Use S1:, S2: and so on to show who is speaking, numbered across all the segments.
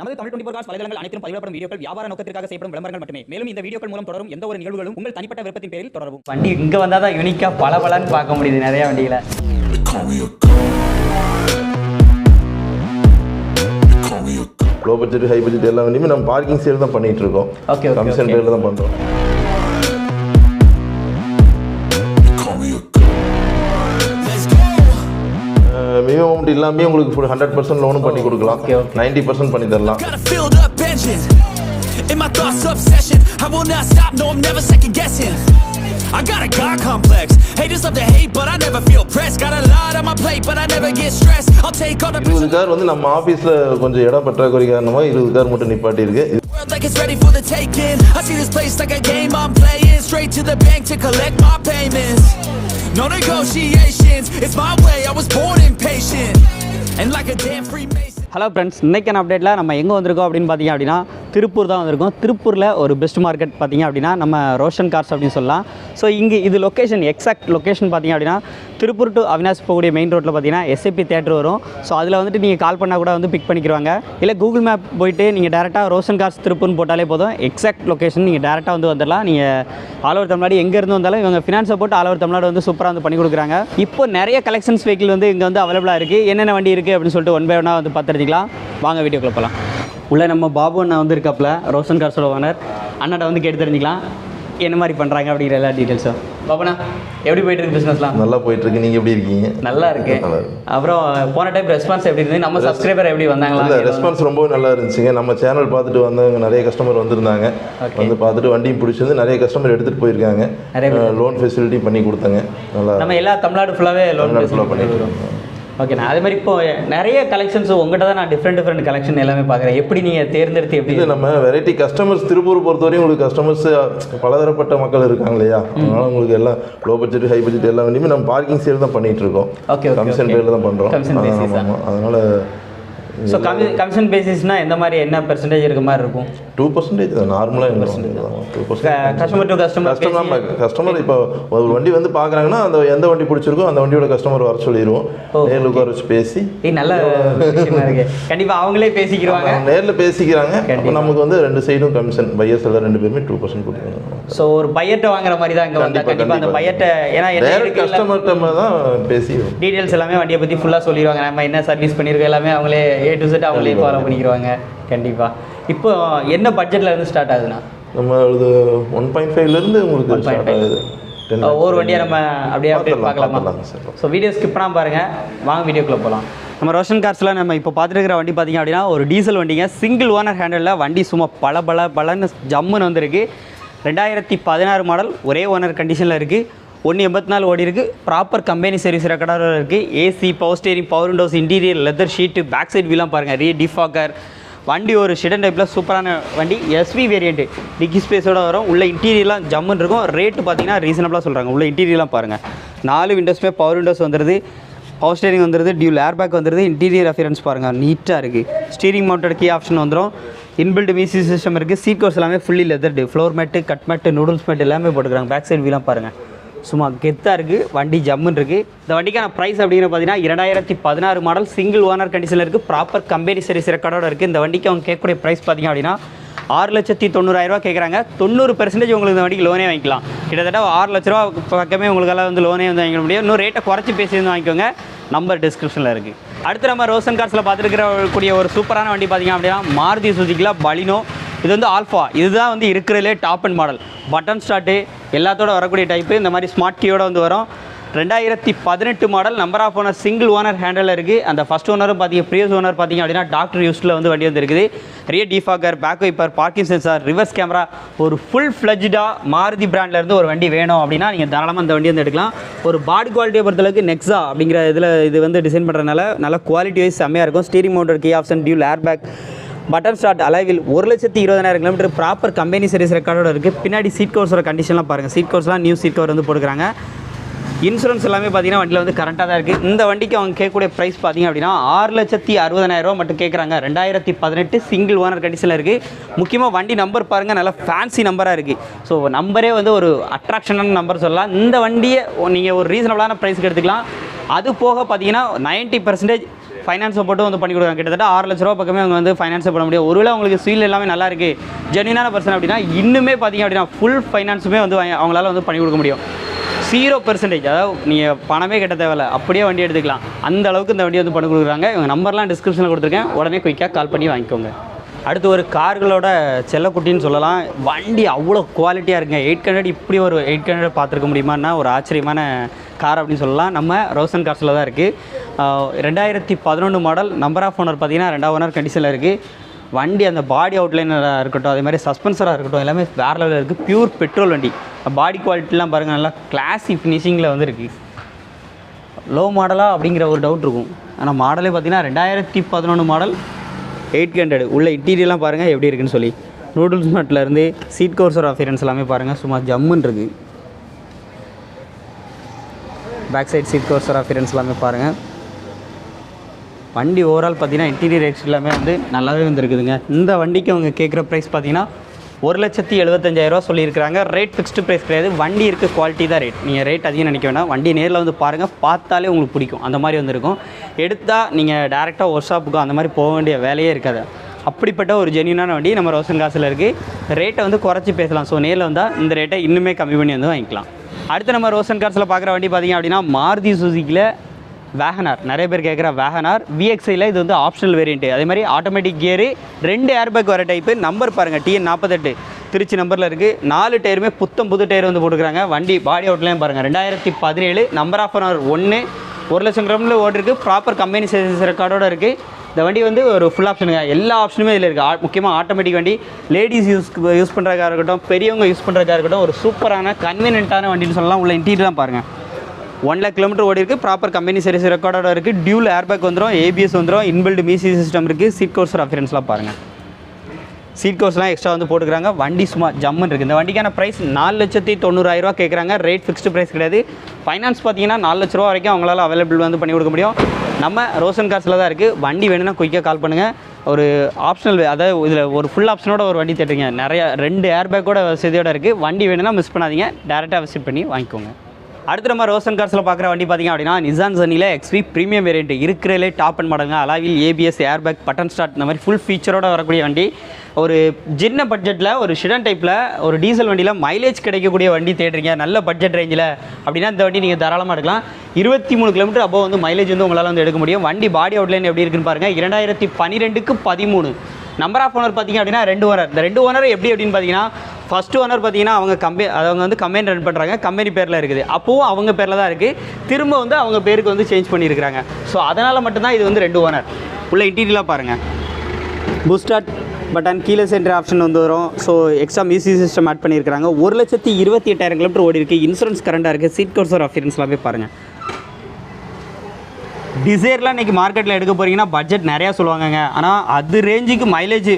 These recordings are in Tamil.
S1: நமது தமிழ் டுவெண்டி காஸ் வலைதளங்கள் அனைத்தும் பதிவிடப்படும் வீடியோக்கள் வியாபார நோக்கத்திற்காக செய்யப்படும் விளம்பரங்கள் மட்டுமே. மேலும் இந்த வீடியோக்கள் மூலம் தொடரும் எந்த ஒரு நிகழ்வுகளும் உங்கள் தனிப்பட்ட விருப்பத்தின் பேரில் தொடரவும்.
S2: வண்டி இங்கே வந்தால் தான் யூனிக்காக பல பலன்னு பார்க்க முடியுது நிறைய வண்டிகளை.
S3: லோ பட்ஜெட் ஹை பட்ஜெட் எல்லா வண்டியுமே நம்ம பார்க்கிங் சேல் தான் பண்ணிட்டு இருக்கோம்.
S2: Okay, okay,
S3: commission. ரேட்ல தான் பண்றோம். மினிமம் அமௌண்ட் இல்லாமே உங்களுக்கு ஃபுல் ஹண்ட்ரட் பர்சன்ட் லோனும் பண்ணி கொடுக்கலாம். நைன்டி பர்சன்ட் பண்ணி தரலாம்.
S4: In my thoughts, obsession. I will not stop, no, I'm never second guessing. I got a God complex. Haters love to hate, but I never feel pressed. Got a lot on my plate, but I never get stressed. I'll take all the
S3: இருபது கார் வந்து நம்ம ஆஃபீஸில் கொஞ்சம் இட பற்றாக்குறை காரணமாக இருபது கார் மட்டும் நிப்பாட்டி இருக்கு
S4: world like it's ready for the taking. I see this place like a game I'm playing. Straight to the bank to collect my payments. No negotiations, it's my way. I was born impatient. And like a damn Freemason.
S2: Hello friends இன்றைக்கான அப்டேட்டில் நம்ம எங்கே வந்திருக்கோம் அப்படின்னு பார்த்தீங்க அப்படின்னா திருப்பூர் தான் வந்திருக்கோம். திருப்பூரில் ஒரு பெஸ்ட் மார்க்கெட் பார்த்தீங்க அப்படின்னா நம்ம ரோஷன் கார்ஸ் அப்படின்னு சொல்லலாம். ஸோ இங்கே இது லொக்கேஷன் எக்ஸாக்ட் லொக்கேஷன் பார்த்தீங்க அப்படின்னா திருப்பூர் டு அவினாஷ் போகக்கூடிய மெயின் ரோட்டில் பார்த்தீங்கன்னா எஸ்ஏபி தேட்டர் வரும். ஸோ அதில் வந்துட்டு நீங்கள் கால் பண்ணால் கூட வந்து பிக் பண்ணிக்கிறாங்க இல்லை கூகுள் மேப் போயிட்டு நீங்கள் டேரெக்டாக ரோஷன் கார்ஸ் திருப்பூர்னு போட்டாலே போதும். எக்ஸாக்ட் லொக்கேஷன் நீங்கள் டேரெக்டாக வந்து வந்துடலாம். நீங்கள் ஆல் ஓவர் தமிழ்நாடு எங்கேருந்து வந்தாலும் இவங்க ஃபினான்ஸை போட்டு ஆல் ஓவர் தமிழ்நாடு வந்து சூப்பராக வந்து பண்ணி கொடுக்குறாங்க. இப்போ நிறைய கலெக்ஷன்ஸ் வெஹிக்கிள் வந்து இங்கே வந்து அவைலபிளாக இருக்குது என்னென்ன வண்டி இருக்குது அப்படின்னு சொல்லிட்டு ஒன் பை ஒன்னாக வந்து பார்த்துருக்கலாம் வாங்க வீடியோக்குள்ள போகலாம் உள்ள நம்ம பாபு அண்ணா வந்து இருக்காப்புல ரோஷன் கார்ஸோட ஓனர் அண்ணாட்ட வந்து கேட்டு தெரிஞ்சுக்கலாம். என்ன மாதிரி பண்ணுறாங்க அப்படிங்கிற எல்லா டீட்டெயில்ஸும் பாபுண்ணா எப்படி போயிட்டு இருக்கு பிஸ்னஸ்லாம்
S3: நல்லா போயிட்டு இருக்கு. நீங்க எப்படி இருக்கீங்க?
S2: நல்லா இருக்கு. அப்புறம் போன டைம் ரெஸ்பான்ஸ் எப்படி இருந்தது? நம்ம சப்ஸ்கிரைபர் எப்படி
S3: இல்ல
S2: வந்தாங்களா
S3: ரெஸ்பான்ஸ் ரொம்ப நல்லா இருந்துச்சுங்க. நம்ம சேனல் பார்த்துட்டு வந்தவங்க நிறைய கஸ்டமர் வந்திருந்தாங்க. வந்து பார்த்துட்டு வண்டியும் பிடிச்சிருந்து நிறைய கஸ்டமர் எடுத்துட்டு போயிருக்காங்க. லோன் ஃபெசிலிட்டி பண்ணி கொடுத்தாங்க. நல்லா
S2: நம்ம எல்லா தமிழ்நாடு ஃபுல்லாகவே லோன்
S3: பண்ணிட்டு இருக்கோம்.
S2: ஓகேண்ணா அதே மாதிரி இப்போ நிறைய கலெக்ஷன்ஸ் உங்கள்கிட்ட தான் நான் டிஃப்ரெண்ட் டிஃப்ரெண்ட் கலெக்ஷன் எல்லாமே பார்க்குறேன் எப்படி நீங்கள் தேர்ந்தெடுத்து எப்படி
S3: இது நம்ம வெரைட்டி கஸ்டமர்ஸ் திருப்பூர் பொறுத்தவரையும் உங்களுக்கு கஸ்டமர்ஸ் பலதரப்பட்ட மக்கள் இருக்காங்க இல்லையா அதனால உங்களுக்கு எல்லாம் லோ பட்ஜெட் ஹை பட்ஜெட் எல்லா வண்டியுமே நம்ம பார்க்கிங் சேல் தான் பண்ணிட்டு இருக்கோம்
S2: okay,
S3: கமிஷன். ரேட்ல தான்? ஆமா. அதனால
S2: ஸோ கமி கமிஷன் பேசிஸ்னா எந்த மாதிரி என்ன பெர்சன்டேஜ் இருக்க மாதிரி இருக்கும்?
S3: டூ பர்சன்டேஜ் தான் நார்மலாக to
S2: customer to customer
S3: customer customer இப்போ ஒரு வண்டி வந்து பார்க்குறாங்கன்னா அந்த எந்த வண்டி பிடிச்சிருக்கோ அந்த வண்டியோட கஸ்டமர் வர சொல்லிடுவோம். நேரில் உட்கார வச்சு பேசி.
S2: நல்ல இருக்கு. கண்டிப்பாக அவங்களே பேசிக்கிடுவாங்க
S3: அவங்க நேரில் பேசிக்கிறாங்க. நமக்கு வந்து ரெண்டு சைடும் கமிஷன் பையர்ஸ் எல்லாம் ரெண்டு பேருமே டூ பர்சன்ட் கொடுக்குறாங்க
S2: ஸோ ஒரு பையர்ட்ட வாங்குற மாதிரி தான் இங்கே வந்தால் கண்டிப்பாக அந்த பையர்ட்ட ஏன்னா
S3: கஸ்டமர்கிட்ட தான் பேசி
S2: டீட்டெயில்ஸ் எல்லாமே வண்டியை பற்றி ஃபுல்லாக சொல்லிடுவாங்க நம்ம என்ன சர்வீஸ் பண்ணியிருக்கோம் எல்லாமே அவங்களே ஏ டு செட் அவங்களே ஃபாலோ பண்ணிக்கிடுவாங்க கண்டிப்பாக இப்போ என்ன பட்ஜெட்டில் இருந்து ஸ்டார்ட் ஆகுதுண்ணா
S3: நம்ம இது ஒன் பாயிண்ட் ஃபைவ்லேருந்து உங்களுக்கு
S2: 1.5.
S3: ஸ்டார்ட் ஆகுது. 10
S2: அஹ் ஒவ்வொரு வண்டியை நம்ம அப்படியே அப்படியே பார்க்கலாமா. ஸோ வீடியோ ஸ்கிப் பண்ணாமல் பாருங்கள் வாங்க வீடியோக்குள்ளே போகலாம் நம்ம ரோஷன் கார்ஸில் நம்ம இப்போ பார்த்துருக்கிற வண்டி பார்த்தீங்க அப்படின்னா ஒரு டீசல் வண்டிங்க. சிங்கிள் ஓனர் ஹேண்டலில் வண்டி சும்மா பல பல பலன்னு ஜம்முன்னு வந்திருக்கு. ரெண்டாயிரத்தி பதினாறு மாடல் ஒரே ஓனர் கண்டிஷனில் இருக்குது ஒன்று எண்பத்தி நாலு ஓடி இருக்குது ப்ராப்பர் கம்பெனி சர்வீஸ் ரெக்கார்டாக இருக்குது AC power steering power windows interior leather seat back side வீலாம் பாருங்கள் ரீ டிஃபாக்கர் வண்டி ஒரு ஷிடன் டைப்பில் சூப்பரான வண்டி. எஸ்வி வேரியண்ட்டு டிக்கி ஸ்பேஸோட வரும். உள்ள இன்டீரியர்லாம் ஜம்முன்னு இருக்கும். ரேட்டு பார்த்தீங்கன்னா ரீசனபிளாக சொல்கிறாங்க உள்ள இன்டீரியர்லாம் பாருங்கள் நாலு விண்டோஸ்மே பவர் விண்டோஸ் வந்துடுது பவர் ஸ்டேரிங் வந்துடுது டியூல் ஏர்பேக் வந்துடுது இன்டீரியர் அஃபியரன்ஸ் பாருங்கள் நீட்டாக இருக்குது ஸ்டீரிங் மவுண்டட் கீ ஆப்ஷன் வந்துடும் இன்பில்ட் விசி சிஸ்டம் இருக்குது சீட் கோர்ஸ் எல்லாமே fully leathered floor mat cut mat noodles mat எல்லாமே போட்டுக்கிறாங்க. பேக் சைடு வீலாம் பாருங்கள் சும்மா கெத்தாக இருக்குது வண்டி ஜம்முன்னு இருக்குது இந்த வண்டிக்கான ப்ரைஸ் அப்படிங்கிற பார்த்தீங்கன்னா இரண்டாயிரத்தி பதினாறு மாடல் சிங்கிள் ஓனர் கண்டிஷனில் இருக்குது ப்ராப்பர் கம்பெனி சர்வீஸ் ரெக்கார்டோட இருக்குது இந்த வண்டிக்கு அவங்க கேட்கக்கூடிய ப்ரைஸ் பார்த்தீங்க அப்படின்னா ஆறு லட்சத்தி தொண்ணூறாயிரரூவா கேட்குறாங்க. தொண்ணூறு பெர்சன்டேஜ் உங்களுக்கு இந்த வண்டிக்கு லோனே வாங்கிக்கலாம். கிட்டத்தட்ட ஆறு லட்ச ரூபா பக்கமே உங்களுக்கெல்லாம் வந்து லோனே வந்து வாங்கிக்க முடியும். இன்னும் ரேட்டை குறைச்சி பேசி வந்து வாங்கிக்கோங்க. நம்பர் டிஸ்கிரிப்ஷனில் இருக்குது அடுத்து நம்ம ரோசன் கார்ஸில் பார்த்துருக்கக்கூடிய ஒரு சூப்பரான வண்டி பார்த்தீங்க அப்படின்னா மாருதி சுசுக்கியில் பலினோ. இது வந்து ஆல்ஃபா இதுதான் வந்து இருக்கிறதுலே top end model button start எல்லாத்தோட வரக்கூடிய டைப்பு இந்த மாதிரி ஸ்மார்ட் கீயோட வந்து வரும். ரெண்டாயிரத்தி பதினெட்டு model number of owner single owner handle இருக்குது அந்த ஃபஸ்ட் ஓனரும் பார்த்தீங்க ப்ரீவியஸ் ஓனர் பார்த்தீங்க அப்படின்னா டாக்டர் யூஸ்டில் வந்து வண்டி வந்து இருக்குது defogger back wiper parking sensor reverse camera ஒரு ஃபுல் ஃப்ளஜ்டாக மாருதி பிராண்ட்லேருந்து இருந்து ஒரு வண்டி வேணும் அப்படின்னா நீங்கள் தாராளமாக அந்த வண்டி வந்து எடுக்கலாம். ஒரு பாடி குவாலிட்டியை பொறுத்தளவுக்கு நெக்ஸா அப்படிங்கிற இதில் இது வந்து டிசைன் பண்ணுறதுனால நல்லா குவாலிட்டி வைஸ் செம்மையாக இருக்கும். Steering mounted key option dual air bag button start அலைவில் ஒரு லட்சத்தி இருபதாயிரம் கிலோமீட்டர் ப்ராப்பர் கம்பெனி சர்வீஸ் ரெக்கார்டோட இருக்குது பின்னாடி சீட் கவர்ஸோட கண்டிஷன்லாம் பாருங்கள் சீட் கவர்ஸ்லாம் நியூ சீட் கவர் வந்து போட்டுக்கிறாங்க. இன்சூரன்ஸ் எல்லாமே பார்த்தீங்கன்னா வண்டியில் வந்து கரண்ட்டாக தான் இருக்குது இந்த வண்டிக்கு அவங்க கேட்கக்கூடிய ப்ரைஸ் பார்த்தீங்க அப்படின்னா ஆறு லட்சத்தி அறுபதனாயிரரூவா ரூபா மட்டும் கேட்குறாங்க ரெண்டாயிரத்தி பதினெட்டு சிங்கிள் ஓனர் கண்டிஷனில் இருக்குது முக்கியமாக வண்டி நம்பர் பாருங்கள் நல்லா ஃபேன்சி நம்பராக இருக்குது ஸோ நம்பரே வந்து ஒரு அட்ராக்ஷனான நம்பர் சொல்லலாம். இந்த வண்டியை நீங்கள் ஒரு ரீசனபிளான ப்ரைஸ்க்கு எடுத்துக்கலாம். அது போக பார்த்தீங்கன்னா நைன்ட்டி பர்சன்டேஜ் ஃபைனான்ஸை போட்டு வந்து பண்ணி கொடுக்குறாங்க. கிட்டத்தட்ட ஆறு லட்ச ரூபா பக்கமே அவங்க வந்து ஃபைனான்ஸை பண்ண முடியும். ஒருவேளை உங்களுக்கு சீல் எல்லாமே நல்லா இருக்குது ஜென்வினான பர்சன் அப்படின்னா இன்னுமே பார்த்தீங்க அப்படின்னா ஃபுல் ஃபைனான்ஸுமே வந்து அவங்களால வந்து பண்ணி கொடுக்க முடியும். ஜீரோ பெர்சன்டேஜ் அதாவது நீங்கள் பணமே கட்ட தேவையில்ல. அப்படியே வண்டி எடுத்துக்கலாம். அந்த அளவுக்கு இந்த வண்டி வந்து பண்ணி கொடுக்குறாங்க. இவங்க நம்பர்லாம் டிஸ்கிரிப்ஷனில் கொடுத்துருக்கேன். உடனே குயிக்காக கால் பண்ணி வாங்கிக்கோங்க. அடுத்து ஒரு கார்களோட செல்லக்குட்டின்னு சொல்லலாம். வண்டி அவ்வளோ குவாலிட்டியாக இருக்குங்க. எயிட் ஹண்ட்ரட் இப்படி ஒரு எயிட் ஹண்ட்ரட் பார்த்துருக்க முடியுமான்னா ஒரு ஆச்சரியமான கார் அப்படின்னு சொல்லலாம். நம்ம ரோசன் கார்ஸில் தான் இருக்குது ரெண்டாயிரத்தி பதினொன்று மாடல் நம்பர் ஆஃப் ஓனர் பார்த்தீங்கன்னா ரெண்டாவது ஓனர் கண்டிஷனில் இருக்குது வண்டி அந்த பாடி அவுட்லைனராக இருக்கட்டும் அதே மாதிரி சஸ்பென்சராக இருக்கட்டும் எல்லாமே வேறு லெவலில் இருக்குது பியூர் பெட்ரோல் வண்டி. பாடி குவாலிட்டிலாம் பாருங்கள் நல்லா கிளாசி ஃபினிஷிங்கில் வந்து இருக்குது லோ மாடலா அப்படிங்கிற ஒரு டவுட் இருக்கும். ஆனால் மாடலே பார்த்தீங்கன்னா ரெண்டாயிரத்தி பதினொன்று மாடல் எயிட் ஹண்ட்ரட் உள்ள இன்டீரியர்லாம் பாருங்கள் எப்படி இருக்குன்னு சொல்லி. நூடுல்ஸ் மேட்லேருந்து சீட் கவர்சர் அஃபியரன்ஸ் எல்லாமே பாருங்கள் சும்மா ஜம்முன்னு இருக்குது back side seat covers appearance எல்லாமே பாருங்கள் வண்டி ஓவரால் பார்த்தீங்கன்னா இன்டீரியர் எக்ஸ் எல்லாமே வந்து நல்லாவே வந்துருக்குதுங்க. இந்த வண்டிக்கு அவங்க கேட்குற ப்ரைஸ் பார்த்தீங்கன்னா ஒரு லட்சத்தி எழுபத்தஞ்சாயிரரூவா சொல்லியிருக்கிறாங்க. ரேட் ஃபிக்ஸ்டு ப்ரைஸ் கிடையாது. வண்டி இருக்க குவாலிட்டி தான் ரேட் நீங்கள் ரேட் அதிகம் நினைக்க வேண்டாம் வண்டி நேரில் வந்து பாருங்கள் பார்த்தாலே உங்களுக்கு பிடிக்கும். அந்த மாதிரி வந்துருக்கும். எடுத்தால் நீங்கள் டேரெக்டாக ஒர்க் ஷாப்புக்கும் அந்த மாதிரி போக வேண்டிய வேலையே இருக்காது. அப்படிப்பட்ட ஒரு ஜென்யூனான வண்டி நம்ம ரோசன் காசில் இருக்குது ரேட்டை வந்து குறைச்சி பேசலாம். ஸோ நேரில் வந்தால் இந்த ரேட்டை இன்னுமே கம்மி பண்ணி வந்து வாங்கிக்கலாம். அடுத்து நம்ம ரோசன் கார்ஸில் பார்க்குற வண்டி பார்த்தீங்க அப்படின்னா மாருதி சுசுக்கியில் வேகனார் நிறைய பேர் கேட்குற வேகனார் விஎக்ஸையில் இது வந்து ஆப்ஷனல் வேரியண்ட்டு அதே மாதிரி ஆட்டோமேட்டிக் கியரு ரெண்டு ஏர்பேக் வர டைப்பு நம்பர் பாருங்கள் டிஎன் நாற்பத்தெட்டு திருச்சி நம்பரில் இருக்குது நாலு டயருமே புத்தம் புது டயர் வந்து போட்டுக்கிறாங்க. வண்டி பாடி அவுட்லேயும் பாருங்கள் ரெண்டாயிரத்தி பதினேழு நம்பர் ஆஃப் அன் அவர் ஒன்று ஒரு லட்சம் கிராமில் ஓடிருக்கு ப்ராப்பர் கம்பெனி சர்வீஸ் ரெக்கார்டோட இருக்குது இந்த வண்டி வந்து ஒரு ஃபுல் ஆப்ஷனுங்க எல்லா ஆப்ஷனுமே இதில் இருக்குது முக்கியமாக ஆட்டோமேட்டிக் வண்டி. லேடிஸ் யூஸ் யூஸ் பண்ணுறக்காக இருக்கட்டும் பெரியவங்க யூஸ் பண்ணுறக்காக இருக்கட்டும் ஒரு சூப்பரான கன்வீனியன்ட்டான வண்டின்னு சொல்லலாம். உள்ள இன்டீரியர்லாம் பாருங்கள் ஒன் லேக் கிலோமீட்டர் ஓடி இருக்குது ப்ராப்பர் கம்பெனி சர்வீஸ் ரெக்கார்டோட இருக்குது டியூல் ஏர்பேக் வந்துடும் ஏபிஎஸ் வந்துடும் இன்பில்டு மியூசி சிஸ்டம் இருக்குது சீட் கோர்ஸ் அஃபியரன்ஸ்லாம் பாருங்கள் சீட் கோர்ஸ்லாம் எக்ஸ்ட்ரா வந்து போட்டுக்கிறாங்க. வண்டி சும்மா ஜம்முன்னு இருக்குது இந்த வண்டிக்கான ப்ரைஸ் நாலு லட்சத்தி தொண்ணூறாயிரரூவா கேட்குறாங்க ரேட் ஃபிக்ஸ்டு ப்ரைஸ் கிடையாது. ஃபைனான்ஸ் பார்த்தீங்கன்னா நாலு லட்ச ரூபா வரைக்கும் அவங்களால அவைலபிள் வந்து பண்ணி கொடுக்க முடியும். நம்ம ரோஷன் கார்ஸில் தான் இருக்குது வண்டி வேணும்னா குயிக்காக கால் பண்ணுங்கள் ஒரு ஆப்ஷனல் அதாவது இதில் ஒரு ஃபுல் ஆப்ஷனோட ஒரு வண்டி தேட்டுங்க நிறைய ரெண்டு ஏர்பேக்கோட வசதியோடு இருக்குது வண்டி வேணும்னா மிஸ் பண்ணாதீங்க. டேரெக்டாக விசிட் பண்ணி வாங்கிக்கோங்க. அடுத்து நம்ம ரோசன் கார்ஸில் பார்க்குற வண்டி பார்த்தீங்க அப்படின்னா நிசான் சனியில் எக்ஸ்வி ப்ரீமியம் வேரியண்ட் இருக்கிறதுலே டாப் அண்ட் மாடலுங்க அலாவில் ஏபிஎஸ் ஏர்பேக் பட்டன் ஸ்டார்ட் இந்த மாதிரி ஃபுல் ஃபீச்சரோட வரக்கூடிய வண்டி. ஒரு சின்ன பட்ஜெட்டில் ஒரு ஷிடன் டைப்பில் ஒரு டீசல் வண்டியில் மைலேஜ் கிடைக்கக்கூடிய வண்டி தேடுறீங்க. நல்ல பட்ஜெட் ரேஞ்சில் அப்படின்னா இந்த வண்டி நீங்கள் தாராளமாக எடுக்கலாம். இருபத்தி மூணு கிலோமீட்டர் அப்போ வந்து மைலேஜ் வந்து உங்களால் வந்து எடுக்க முடியும். வண்டி பாடி அவுட்லைன் எப்படி இருக்குன்னு பாருங்கள் இரண்டாயிரத்தி பன்னிரெண்டுக்கு பதிமூணு. நம்பர் ஆஃப் ஓனர் பார்த்தீங்க அப்படின்னா ரெண்டு ஓனர் இந்த ரெண்டு ஓனர் எப்படி அப்படின்னு பார்த்தீங்கன்னா ஃபர்ஸ்ட் ஓனர் பார்த்தீங்கன்னா அவங்க கம்பெனி அவங்க வந்து கம்பெனி ரன் பண்ணுறாங்க கம்பெனி பேரில் இருக்குது. அப்போவும் அவங்க பேரில் தான் இருக்குது திரும்ப வந்து அவங்க பேருக்கு வந்து சேஞ்ச் பண்ணியிருக்கிறாங்க. ஸோ அதனால் மட்டும்தான் இது வந்து ரெண்டு ஓனர் உள்ள இன்டீரியலாக பாருங்கள் பூஸ்டார்ட் பட்டன் கீழே சென்ட்ரு ஆப்ஷன் வந்து வரும். So extra music system add பண்ணியிருக்கிறாங்க. ஒரு லட்சத்தி இருபத்தி எட்டாயிரம் கிலோமீட்டர் ஓடி இருக்குது இன்சூரன்ஸ் கரண்டாக இருக்குது சீட் கோர்ஸ் ஆஃப் இன்சூரன்ஸ்லாம் போய் பாருங்கள் டிசைர்லாம் இன்றைக்கி மார்க்கெட்டில் எடுக்க போகிறீங்கன்னா பட்ஜெட் நிறையா சொல்லுவாங்கங்க. ஆனால் அது ரேஞ்சுக்கு மைலேஜ்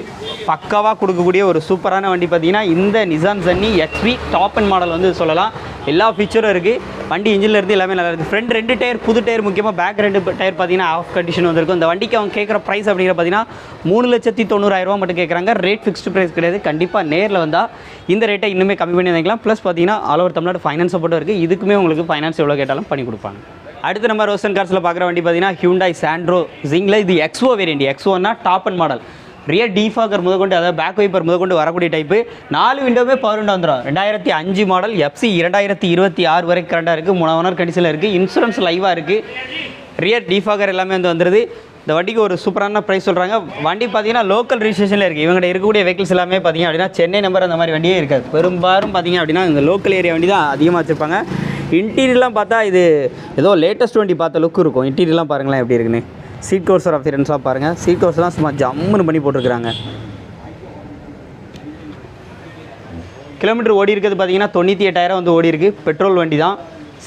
S2: பக்காவாக கொடுக்கக்கூடிய ஒரு சூப்பரான வண்டி பார்த்தீங்கன்னா இந்த Nissan Sunny XP top end model வந்து சொல்லலாம். எல்லா ஃபீச்சரும் இருக்குது வண்டி இன்ஜினில் இருந்து எல்லாமே நல்லா இருக்குது ஃப்ரண்ட் ரெண்டு டயர் புது டயர் முக்கியமாக பேக் ரெண்டு டயர் பார்த்தீங்கன்னா ஆஃப் கண்டிஷன் வந்திருக்கும். இந்த வண்டிக்கு அவங்க கேட்குற ப்ரைஸ் அப்படிங்கிற பார்த்தீங்கன்னா மூணு லட்சத்தி தொண்ணூறாயிரரூவா மட்டும் கேட்குறாங்க. ரேட் ஃபிக்ஸ்டு ப்ரைஸ் கிடையாது. கண்டிப்பாக நேரில் வந்தால் இந்த ரேட்டை இன்னுமே கம்மி பண்ணி வாங்கிக்கலாம். ப்ளஸ் பார்த்தீங்கன்னா ஆல் ஓவர் தமிழ்நாடு ஃபைனான்ஸ் சப்போர்ட்டும் இருக்குது இதுக்குமே உங்களுக்கு ஃபைனான்ஸ் எவ்வளோ கேட்டாலும் பண்ணி கொடுப்பாங்க. அடுத்து நம்ம ரோசன் கார்ஸில் பார்க்குற வண்டி பார்த்தீங்கன்னா ஹியூண்டாய் சாண்ட்ரோ ஜிங்கில் இது XO variant எக்ஸ்ஓன்னா top end model rear defogger முதற்கொண்டு அதாவது பேக் வைப்பர் முதற்கொண்டு வரக்கூடிய டைப்பு நாலு விண்டோவே பவர் வந்துடும் ரெண்டாயிரத்தி அஞ்சு மாடல் எஃப்சி இரண்டாயிரத்தி இருபத்தி ஆறு வரைக்கும் கரண்டாக இருக்குது மூணு ஓனர் கண்டிஷனில் இருக்குது இன்சூரன்ஸ் லைவாக இருக்குது ரியர் டீஃபாகர் எல்லாமே வந்து வந்துடுது இந்த வண்டிக்கு ஒரு சூப்பரான ப்ரைஸ் சொல்கிறாங்க வண்டி பார்த்தீங்கன்னா லோக்கல் ரிஜிஸ்ட்ரேஷனில் இருக்குது இவங்கள்ட்ட இருக்கக்கூடிய வெஹிக்கிள்ஸ் எல்லாமே பார்த்தீங்க அப்படின்னா சென்னை நம்பர் அந்த மாதிரி வண்டியே இருக்காது. பெரும்பாலும் பார்த்தீங்க அப்படின்னா இந்த லோக்கல் ஏரியா வண்டி தான் அதிகமாக வச்சுருப்பாங்க. இன்டீரியர்லாம் பார்த்தா இது ஏதோ லேட்டஸ்ட் வண்டி பார்த்த லுக் இருக்கும். இன்டீரியர்லாம் பாருங்களேன் எப்படி இருக்குன்னு. சீட் கவர்ஸ் அஃபியரன்ஸ்லாம் பாருங்கள் சீட் கோர்ஸ்லாம் சும்மா ஜம்முன்னு பண்ணி போட்டிருக்கிறாங்க. கிலோமீட்டர் ஓடி இருக்கிறது பார்த்தீங்கன்னா தொண்ணூற்றி எட்டாயிரம் வந்து ஓடி இருக்குது பெட்ரோல் வண்டி தான்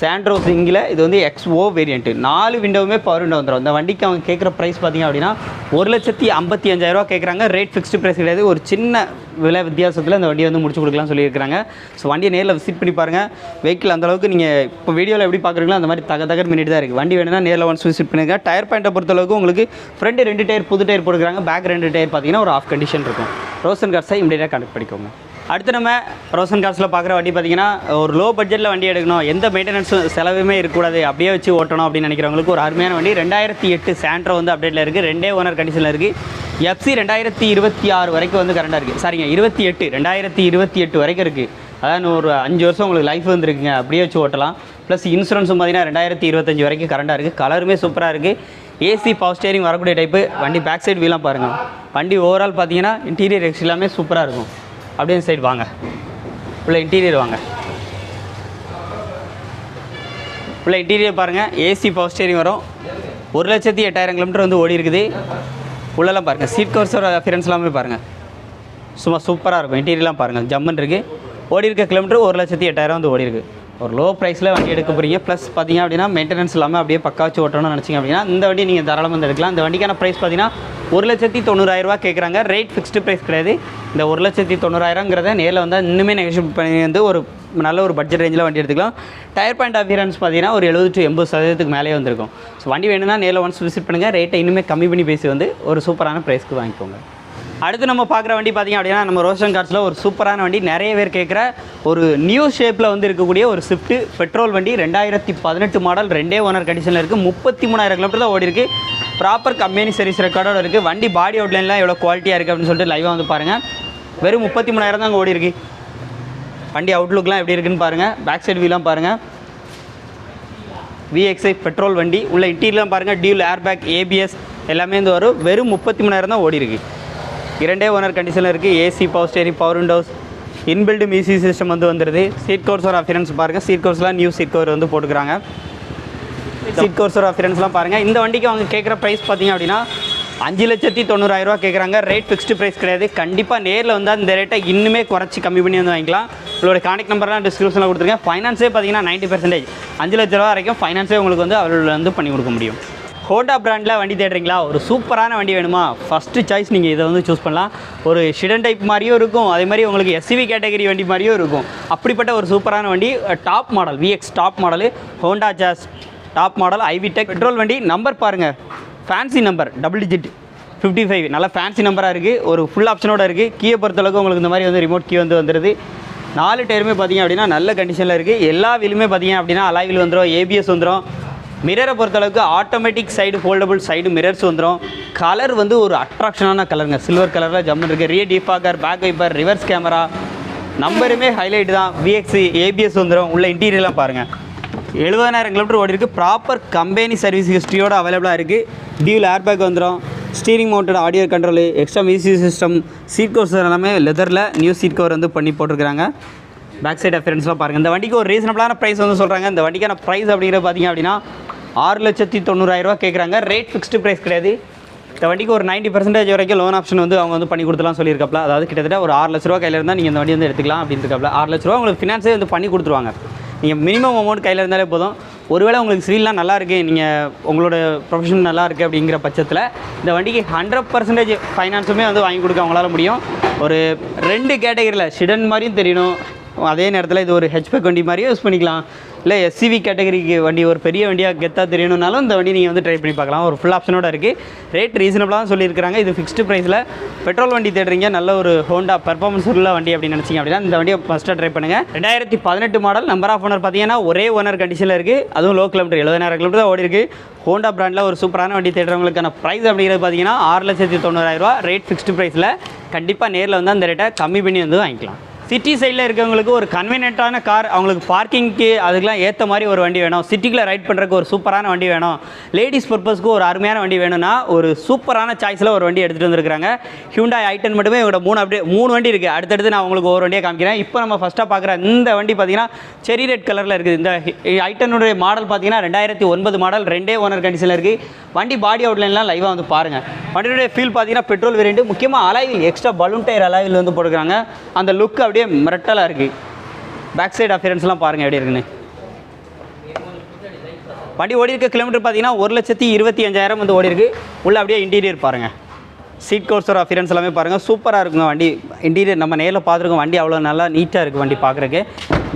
S2: சாண்ட்ரோ சிங்கில் இது வந்து எக்ஸ்ஓ வேரியண்ட்டு நாலு விண்டோவுமே பவர் விண்டோ வந்துடும் இந்த வண்டிக்கு அவங்க கேட்குற ப்ரைஸ் பார்த்தீங்க அப்படின்னா ஒரு லட்சத்தி ஐம்பத்தி அஞ்சாயிரரூவா கேட்குறாங்க ரேட் ஃபிக்ஸ்டு ப்ரைஸ் கிடையாது. ஒரு சின்ன விலை வித்தியாசத்தில் இந்த வண்டியை வந்து முடிச்சு கொடுக்கலாம் சொல்லியிருக்காங்க ஸோ வண்டியை நேரில் விசிட் பண்ணி பாருங்கள் வெஹிக்கிள் அந்த அளவுக்கு நீங்கள் இப்போ வீடியோவில் எப்படி பார்க்குறீங்களோ அந்த மாதிரி தக தகர் மினிட் தான் இருக்குது வண்டி வேணும்னா நேரில் ஒன்ஸ் விசிட் பண்ணுங்க டயர் பாயிண்ட்டை பொறுத்தளவுக்கு உங்களுக்கு ஃப்ரண்ட் ரெண்டு டயர் புது டயர் போட்டுக்கிறாங்க. பேக் ரெண்டு டயர் பார்த்தீங்கன்னா ஒரு ஆஃப் கண்டிஷன் இருக்கும். ரோசன் கார்ஸை இமீடியட்டாக கனெக்ட் பண்ணிக்கோங்க. அடுத்து நம்ம ரோசன் கார்ஸில் பார்க்குற வண்டி பார்த்தீங்கன்னா ஒரு லோ பட்ஜெட்டில் வண்டி எடுக்கணும். எந்த மெயின்டெனன்ஸ் செலவுமே இருக்கக்கூடாது. அப்படியே வச்சு ஓட்டணும் அப்படின்னு நினைக்கிறவங்களுக்கு ஒரு அருமையான வண்டி. ரெண்டாயிரத்தி எட்டு சாண்ட்ரோ வந்து அப்டேட்டில் இருக்குது ரெண்டே ஓனர் கண்டிஷனில் இருக்குது எஃப்சி ரெண்டாயிரத்தி இருபத்தி ஆறு வரைக்கும் வந்து கரண்டாக இருக்குது சரிங்க இருபத்தி எட்டு ரெண்டாயிரத்தி இருபத்தி எட்டு வரைக்கும் இருக்குது அதான் ஒரு அஞ்சு வருஷம் உங்களுக்கு லைஃப் வந்துருக்குங்க அப்படியே வச்சு ஓட்டலாம். ப்ளஸ் இன்சூரன்ஸும் பார்த்தீங்கன்னா ரெண்டாயிரத்தி இருபத்தஞ்சி வரைக்கும் கரண்டாக இருக்குது கலருமே சூப்பராக இருக்குது ஏசி பவர் ஸ்டேரிங் வரக்கூடிய டைப்பு வண்டி பேக் சைடு வீலாம் பாருங்கள் வண்டி ஓவரால் பார்த்தீங்கன்னா இன்டீரியர் எக்ஸ் எல்லாமே சூப்பராக இருக்கும். அப்படியே சைடு வாங்க. உள்ள இன்டீரியர் வாங்க. உள்ள இன்டீரியர் பாருங்கள் ஏசி பவர் ஸ்டேரிங் வரும். ஒரு லட்சத்தி எட்டாயிரம் கிலோமீட்டர் வந்து ஓடி இருக்குது. உள்ளெல்லாம் பாருங்கள் சீட் கவர்ஸோட அஃபியரன்ஸ் எல்லாமே பாருங்கள் சும்மா சூப்பராக இருக்கும். இன்டீரியர்லாம் பாருங்கள் ஜம்முன்னு இருக்குது ஓடி இருக்க கிலோமீட்டர் ஒரு லட்சத்தி எட்டாயிரம் வந்து ஓடி இருக்குது ஒரு லோ ப்ரைஸில் வண்டி எடுக்க போகிறீங்க ப்ளஸ் பார்த்தீங்க அப்படின்னா மெயின்டெனன்ஸ் இல்லாமல் அப்படியே பக்கா வச்சு ஓட்டணும்னு நினச்சிங்க அப்படின்னா இந்த வண்டி நீங்கள் தாராளமாக வந்து எடுக்கலாம். இந்த வண்டிக்கான ப்ரைஸ் பார்த்தீங்கன்னா ஒரு லட்சத்தி தொண்ணூறாயிரரூவா கேட்குறாங்க ரேட் ஃபிக்ஸ்டு ப்ரைஸ் கிடையாது. இந்த ஒரு லட்சத்தி தொண்ணூறாயிரங்கிறத நேரில் வந்தால் இன்னுமே நெகோஷியேட் பண்ணி வந்து ஒரு நல்ல ஒரு பட்ஜெட் ரேஞ்சில் வண்டி எடுத்துக்கலாம். டயர் பாயிண்ட் அப்பியரன்ஸ் பார்த்தீங்கன்னா ஒரு எழுபது டு எண்பது சதவீதத்துக்கு மேலே வந்திருக்கும். ஸோ வண்டி வேணும்னா நேரில் ஒன்ஸ் விசிட் பண்ணுங்கள் ரேட்டை இன்னுமே கம்மி பண்ணி பேசி வந்து ஒரு சூப்பரான ப்ரைஸ்க்கு வாங்கிக்கோங்க. அடுத்து நம்ம பார்க்குற வண்டி பார்த்தீங்க அப்படின்னா நம்ம ரோஷன் கார்ஸில் ஒரு சூப்பரான வண்டி. நிறைய பேர் கேட்குற ஒரு நியூ ஷேப்பில் வந்து இருக்கக்கூடிய ஒரு ஸ்விஃப்ட்டு பெட்ரோல் வண்டி. ரெண்டாயிரத்தி பதினெட்டு மாடல் ரெண்டே ஓனர் கண்டிஷனில் இருக்குது முப்பத்தி மூணாயிரம் கிலோமீட்டர் தான் ஓடி இருக்குது ப்ராப்பர் கம்பெனி சர்வீஸ் ரெக்கார்டோட இருக்குது வண்டி பாடி அவுட்லைன்லாம் எவ்வளோ குவாலிட்டியாக இருக்குது அப்படின்னு சொல்லிட்டு லைவாக வந்து பாருங்கள் வெறும் முப்பத்தி மூணாயிரம் தான் அங்கே ஓடி இருக்கு வண்டி அவுட்லுக்லாம் எப்படி இருக்குன்னு பாருங்கள் பேக் சைடு வீலாம் பாருங்கள் விஎக்ஸ்ஐ பெட்ரோல் வண்டி. உள்ள இன்டீரியர்லாம் பாருங்கள் டியூல் ஏர்பேக் ஏபிஎஸ் எல்லாமே வந்து வரும். வெறும் முப்பத்தி மூணாயிரம் தான் ஓடி இருக்குது இரண்டே ஓனர் கண்டிஷனில் இருக்குது AC power steering power windows inbuilt music system வந்து வந்துடுது சீட் கவர்ஸோட அஃபிரன்ஸ் பாருங்கள் சீட் கோர்ஸ்லாம் நியூ சீட் கவர் வந்து போட்டுக்கிறாங்க. சீட் கவர்ஸோட அஃபிரன்ஸ்லாம் பாருங்கள் இந்த வண்டிக்கு அவங்க கேட்குற ப்ரைஸ் பார்த்தீங்க அப்படின்னா அஞ்சு லட்சத்தி தொண்ணூறாயிரரூவா கேட்குறாங்க ரேட் ஃபிக்ஸ்டு ப்ரைஸ் கிடையாது. கண்டிப்பாக நேரில் வந்தால் அந்த ரேட்டை இன்னுமே குறைச்சி கம்மி பண்ணி வந்து வாங்கிக்கலாம். உங்களோட கான்டெக்ட் நம்பர்லாம் டிஸ்கிரிப்ஷனில் கொடுத்துருக்கேன். ஃபைனான்ஸே பார்த்தீங்கன்னா நைன்ட்டி பர்சன்டேஜ் அஞ்சு லட்ச ரூபா வரைக்கும் ஃபைனான்ஸே உங்களுக்கு வந்து அவர்கள் வந்து பண்ணி கொடுக்க முடியும். ஹோண்டா பிராண்டில் வண்டி தேடுறீங்களா? ஒரு சூப்பரான வண்டி வேணுமா? ஃபஸ்ட்டு சாய்ஸ் நீங்கள் இதை வந்து சூஸ் பண்ணலாம். ஒரு ஷிடன் டைப் மாதிரியும் இருக்கும். அதே மாதிரி உங்களுக்கு எஸ்சிவி கேட்டகரி வண்டி மாதிரியும் இருக்கும். அப்படிப்பட்ட ஒரு சூப்பரான வண்டி top model VX top model Honda Jazz top model i-VTEC petrol வண்டி. நம்பர் பாருங்கள் fancy number double digit fifty five நல்லா ஃபேன்சி நம்பராக இருக்குது ஒரு ஃபுல் ஆப்ஷனோட இருக்குது கீயை பொறுத்தளவுக்கு உங்களுக்கு இந்த மாதிரி வந்து ரிமோட் கீ வந்து வந்துடுது நாலு டயருமே பார்த்தீங்க அப்படின்னா நல்ல கண்டிஷனில் இருக்குது எல்லா வீலுமே பார்த்தீங்க அப்படின்னா அலாய் வந்துடும் ஏபிஎஸ் வந்துடும் மிரரை பொறுத்தளவுக்கு automatic side foldable side mirrors வந்துடும் கலர் வந்து ஒரு அட்ராக்ஷனான கலருங்க சில்வர் கலரில் ஜம்மன் இருக்குது rear defogger back wiper reverse camera நம்பருமே highlight தான். விஎக்ஸி ஏபிஎஸ் வந்துடும் உள்ள இன்டீரியர்லாம் பாருங்கள் எழுபதாயிரம் கிலோமீட்டர் ஓடி இருக்குது ப்ராப்பர் கம்பெனி சர்வீஸ் ஹிஸ்ட்ரியோடு அவைலபிளாக இருக்குது டியூல் ஏர்பேக் வந்துடும் steering mounted audio control extra music system seat covers எல்லாமே லெதரில் நியூ சீட் கவர் வந்து பண்ணி போட்டிருக்கிறாங்க. பேக் சைட் அஃபரன்ஸ்லாம் பாருங்கள் இந்த வண்டிக்கு ஒரு ரீசனபிளான ப்ரைஸ் வந்து சொல்கிறாங்க இந்த வண்டிக்கான ப்ரைஸ் அப்படிங்கிற பார்த்தீங்க அப்படின்னா ஆறு லட்சத்தி தொண்ணூறாயிரரூவா கேட்குறாங்க ரேட் ஃபிக்ஸ்டு ப்ரைஸ் கிடையாது. இந்த வண்டிக்கு ஒரு 90% பர்சன்டேஜ் வரைக்கும் லோன் ஆப்ஷன் வந்து அவங்க வந்து பண்ணி கொடுத்துலாம் சொல்லியிருக்காப்ல. அதாவது கிட்டத்தட்ட ஒரு ஆறு லட்ச ரூபா கையில் இருந்தால் நீங்கள் இந்த வண்டி வந்து எடுத்துக்கலாம் அப்படின்னு இருக்காப்ல. ஆறு லட்ச ரூபா உங்களுக்கு ஃபினான்ஸே வந்து பண்ணி கொடுத்துருவாங்க. நீங்கள் மினிமம் அமௌண்ட் கையில் இருந்தாலே போதும். ஒருவேளை உங்களுக்கு சிவில்லாம் நல்லா இருக்குது நீங்கள் உங்களோட ப்ரொஃபஷன் நல்லா இருக்குது அப்படிங்கிற பட்சத்தில் இந்த வண்டிக்கு ஹண்ட்ரட் பர்சன்டேஜ் ஃபைனான்ஸுமே வந்து வாங்கி கொடுக்க அவங்களால முடியும். ஒரு ரெண்டு கேட்டகரியில் ஷிடன் மாதிரியும் தெரியணும். அதே நேரத்தில் இது ஒரு ஹெச்பேக் வண்டி மாதிரியே யூஸ் பண்ணிக்கலாம். இல்லை எஸ்சிவி கேட்டகரிக்கு வண்டி ஒரு பெரிய வண்டியாக கெத்தாக தெரியணுனாலும் இந்த வண்டி நீங்கள் வந்து ட்ரை பண்ணி பார்க்கலாம். ஒரு ஃபுல் ஆப்ஷனோட இருக்குது ரேட் ரீசனபிளாக தான் சொல்லியிருக்காங்க இது ஃபிக்ஸ்டு ப்ரைஸில் பெட்ரோல் வண்டி தேடுறீங்க. நல்ல ஒரு ஹோண்டா பர்ஃபார்மன்ஸ் உள்ள வண்டி அப்படின்னு நினச்சிங்க அப்படின்னா இந்த வண்டியை ஃபஸ்ட்டாக ட்ரை பண்ணுங்கள் ரெண்டாயிரத்தி பதினெட்டு மாடல் நம்பர் ஆஃப் ஓனர் பார்த்தீங்கன்னா ஒரே ஓனர் கண்டிஷனில் இருக்குது அதுவும் லோ கிலோமீட்டர் எழுபதாயிரம் கிலோமீட்டர் தான் ஓடி இருக்குது ஹோண்டா பிராண்டில் ஒரு சூப்பரான வண்டி தேடுறவங்களுக்கான ப்ரைஸ் அப்படிங்கிறது பார்த்தீங்கன்னா ஆறு லட்சத்தி தொண்ணூறாயிரரூவா ரேட் ஃபிக்ஸ்டு ப்ரைஸில் கண்டிப்பாக நேரில் வந்து அந்த ரேட்டை கம்மி பண்ணி வந்து வாங்கிக்கலாம். சிட்டி சைடில் இருக்கவங்களுக்கு ஒரு கன்வீனியன்ட்டான கார் அவங்களுக்கு பார்க்கிங்க்கு அதுக்கெலாம் ஏற்ற மாதிரி ஒரு வண்டி வேணும். சிட்டிக்குள்ளே ரைட் பண்ணுறதுக்கு ஒரு சூப்பரான வண்டி வேணும். லேடிஸ் பர்பஸ்க்கு ஒரு அருமையான வண்டி வேணும்னா ஒரு சூப்பரான சாய்ஸில் ஒரு வண்டி எடுத்துகிட்டு வந்திருக்காங்க ஹியூண்டாய் ஐட்டன் மட்டுமே இவங்களோட மூணு அப்படியே மூணு வண்டி இருக்குது அடுத்தடுத்து நான் உங்களுக்கு ஒரு வண்டியை காமிக்கிறேன். இப்போ நம்ம ஃபஸ்ட்டாக பார்க்குற இந்த வண்டி பார்த்தீங்கன்னா செரி ரெட் கலரில் இருக்குது. இந்த ஐட்டனுடைய மாடல் பார்த்தீங்கன்னா ரெண்டாயிரத்தி ஒன்பது மாடல் ரெண்டே ஓனர் கண்டிஷனில் இருக்குது வண்டி பாடி அவுட்லைன்லாம் லைவாக வந்து பாருங்கள் வண்டியுடைய ஃபீல் பார்த்தீங்கன்னா பெட்ரோல் வேரியண்ட் முக்கியமாக அலாயில் எக்ஸ்ட்ரா பலூன் டயர் அலாயில் வந்து போட்டுருக்காங்க அந்த லுக் அப்படியே அப்படியே மிரட்டலாக இருக்குது பேக் சைடு அஃபியரன்ஸ்லாம் பாருங்கள் எப்படி இருக்குன்னு. வண்டி ஓடி இருக்க கிலோமீட்டர் பார்த்தீங்கன்னா ஒரு லட்சத்தி இருபத்தி அஞ்சாயிரம் வந்து ஓடி இருக்கு. உள்ளே அப்படியே இன்டீரியர் பாருங்கள் சீட் கோர்ஸோட அஃபியரன்ஸ் எல்லாமே பாருங்கள் சூப்பராக இருக்குங்க வண்டி. இன்டீரியர் நம்ம நேரில் பார்த்துருக்கோம் வண்டி அவ்வளோ நல்லா நீட்டாக இருக்குது வண்டி பார்க்குறக்கு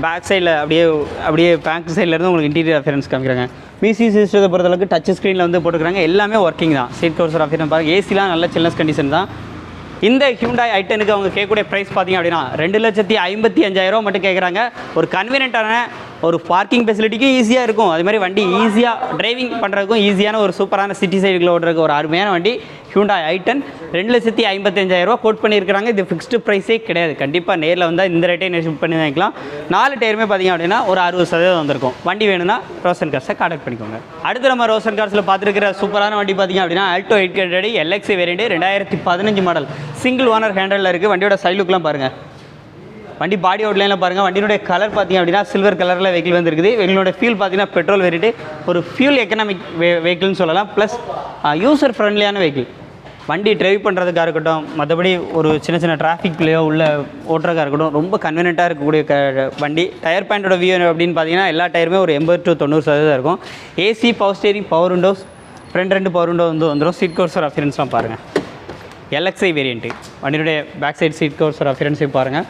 S2: பேக் சைடில் அப்படியே அப்படியே பேக் சைட்லேருந்து உங்களுக்கு இன்டீரியர் அஃபியரன்ஸ் காமிக்கிறாங்க. மியூசி சிஸ்டத்தை பொறுத்தளவுக்கு டச் ஸ்க்ரீனில் வந்து போட்டுக்கிறாங்க. எல்லாமே ஒர்க்கிங் தான். சீட் கோர்ஸோட அஃபியரன்ஸ் பாருங்கள் ஏசிலாம் நல்ல சில்னஸ் கண்டிஷன் தான். இந்த ஹியூண்டாய் ஐட்டனுக்கு அவங்க கேட்கக்கூடிய ப்ரைஸ் பார்த்தீங்க அப்படின்னா ரெண்டு லட்சத்தி ஐம்பத்தி அஞ்சாயிரம் மட்டும் கேட்குறாங்க. ஒரு கன்வீனியன்ட்டான ஒரு பார்க்கிங் ஃபெசிலிட்டிக்கும் ஈஸியாக இருக்கும். அது மாதிரி வண்டி ஈஸியாக டிரைவிங் பண்ணுறதுக்கும் ஈஸியான ஒரு சூப்பரான சிட்டி சைடுகளில் ஓடுறதுக்கு ஒரு அருமையான வண்டி. ஹியூண்டாய் ஐட்டன் ரெண்டு லட்சத்தி ஐம்பத்தஞ்சாயிரரூவா கோட் பண்ணியிருக்கிறாங்க. இது ஃபிக்ஸ்டு ப்ரைஸே கிடையாது. கண்டிப்பாக நேரில் வந்தால் இந்த ரேட்டே ஷிஃப்ட் பண்ணி வாங்கிக்கலாம். நாலு டயருமே பார்த்தீங்க அப்படின்னா ஒரு அறுபது சதவீதம் வந்திருக்கும். வண்டி வேணும்னா ரோசன் கார்ஸை கான்டாக்ட் பண்ணிக்கோங்க. அடுத்து நம்ம ரோசன் கார்ஸில் பார்த்துருக்கிற சூப்பரான வண்டி பார்த்தீங்க அப்படின்னா Alto eight hundred LXi variant ரெண்டாயிரத்தி பதினஞ்சு மாடல் சிங்கிள் ஓனர் ஹேண்டலில் இருக்குது வண்டியோட சைலுக்குலாம் பாருங்கள் வண்டி பாடி அவுட்லைனில் பாருங்கள் வண்டியினுடைய கலர் பார்த்தீங்க அப்படின்னா சில்வர் கலரில் வெஹிக்கிள் வந்துருக்குது. வெஹிக்கிளோட ஃபியூல் பார்த்தீங்கன்னா பெட்ரோல் வேரியட்டு ஒரு ஃபியூல் எக்கனாமிக் வெஹிக்கிள்னு சொல்லலாம். ப்ளஸ் யூசர் ஃப்ரெண்ட்லியான வெஹிக்கிள் வண்டி டிரைவ் பண்ணுறதுக்காக இருக்கட்டும் மற்றபடி ஒரு சின்ன சின்ன டிராஃபிக்லேயோ உள்ள ஓட்டுறதுக்காக இருக்கட்டும் ரொம்ப கன்வீனியண்ட்டாக இருக்கக்கூடிய க வண்டி. டயர் பேண்டோட வியூ அப்படின்னு பார்த்தீங்கன்னா எல்லா டயருமே ஒரு எண்பது டு தொண்ணூறு சதவீதம் இருக்கும். AC power steering power windows front ரெண்டு பவர் விண்டோ வந்து வந்துடும் சீட் கோர்ஸர் அஃபியரன்ஸ்லாம் பாருங்கள் எல்எக்ஸ்ஐ வேரியண்ட்டு வண்டியுடைய பேக் சைடு சீட் கோர்ஸர் அஃபியரன்ஸையும் பாருங்கள்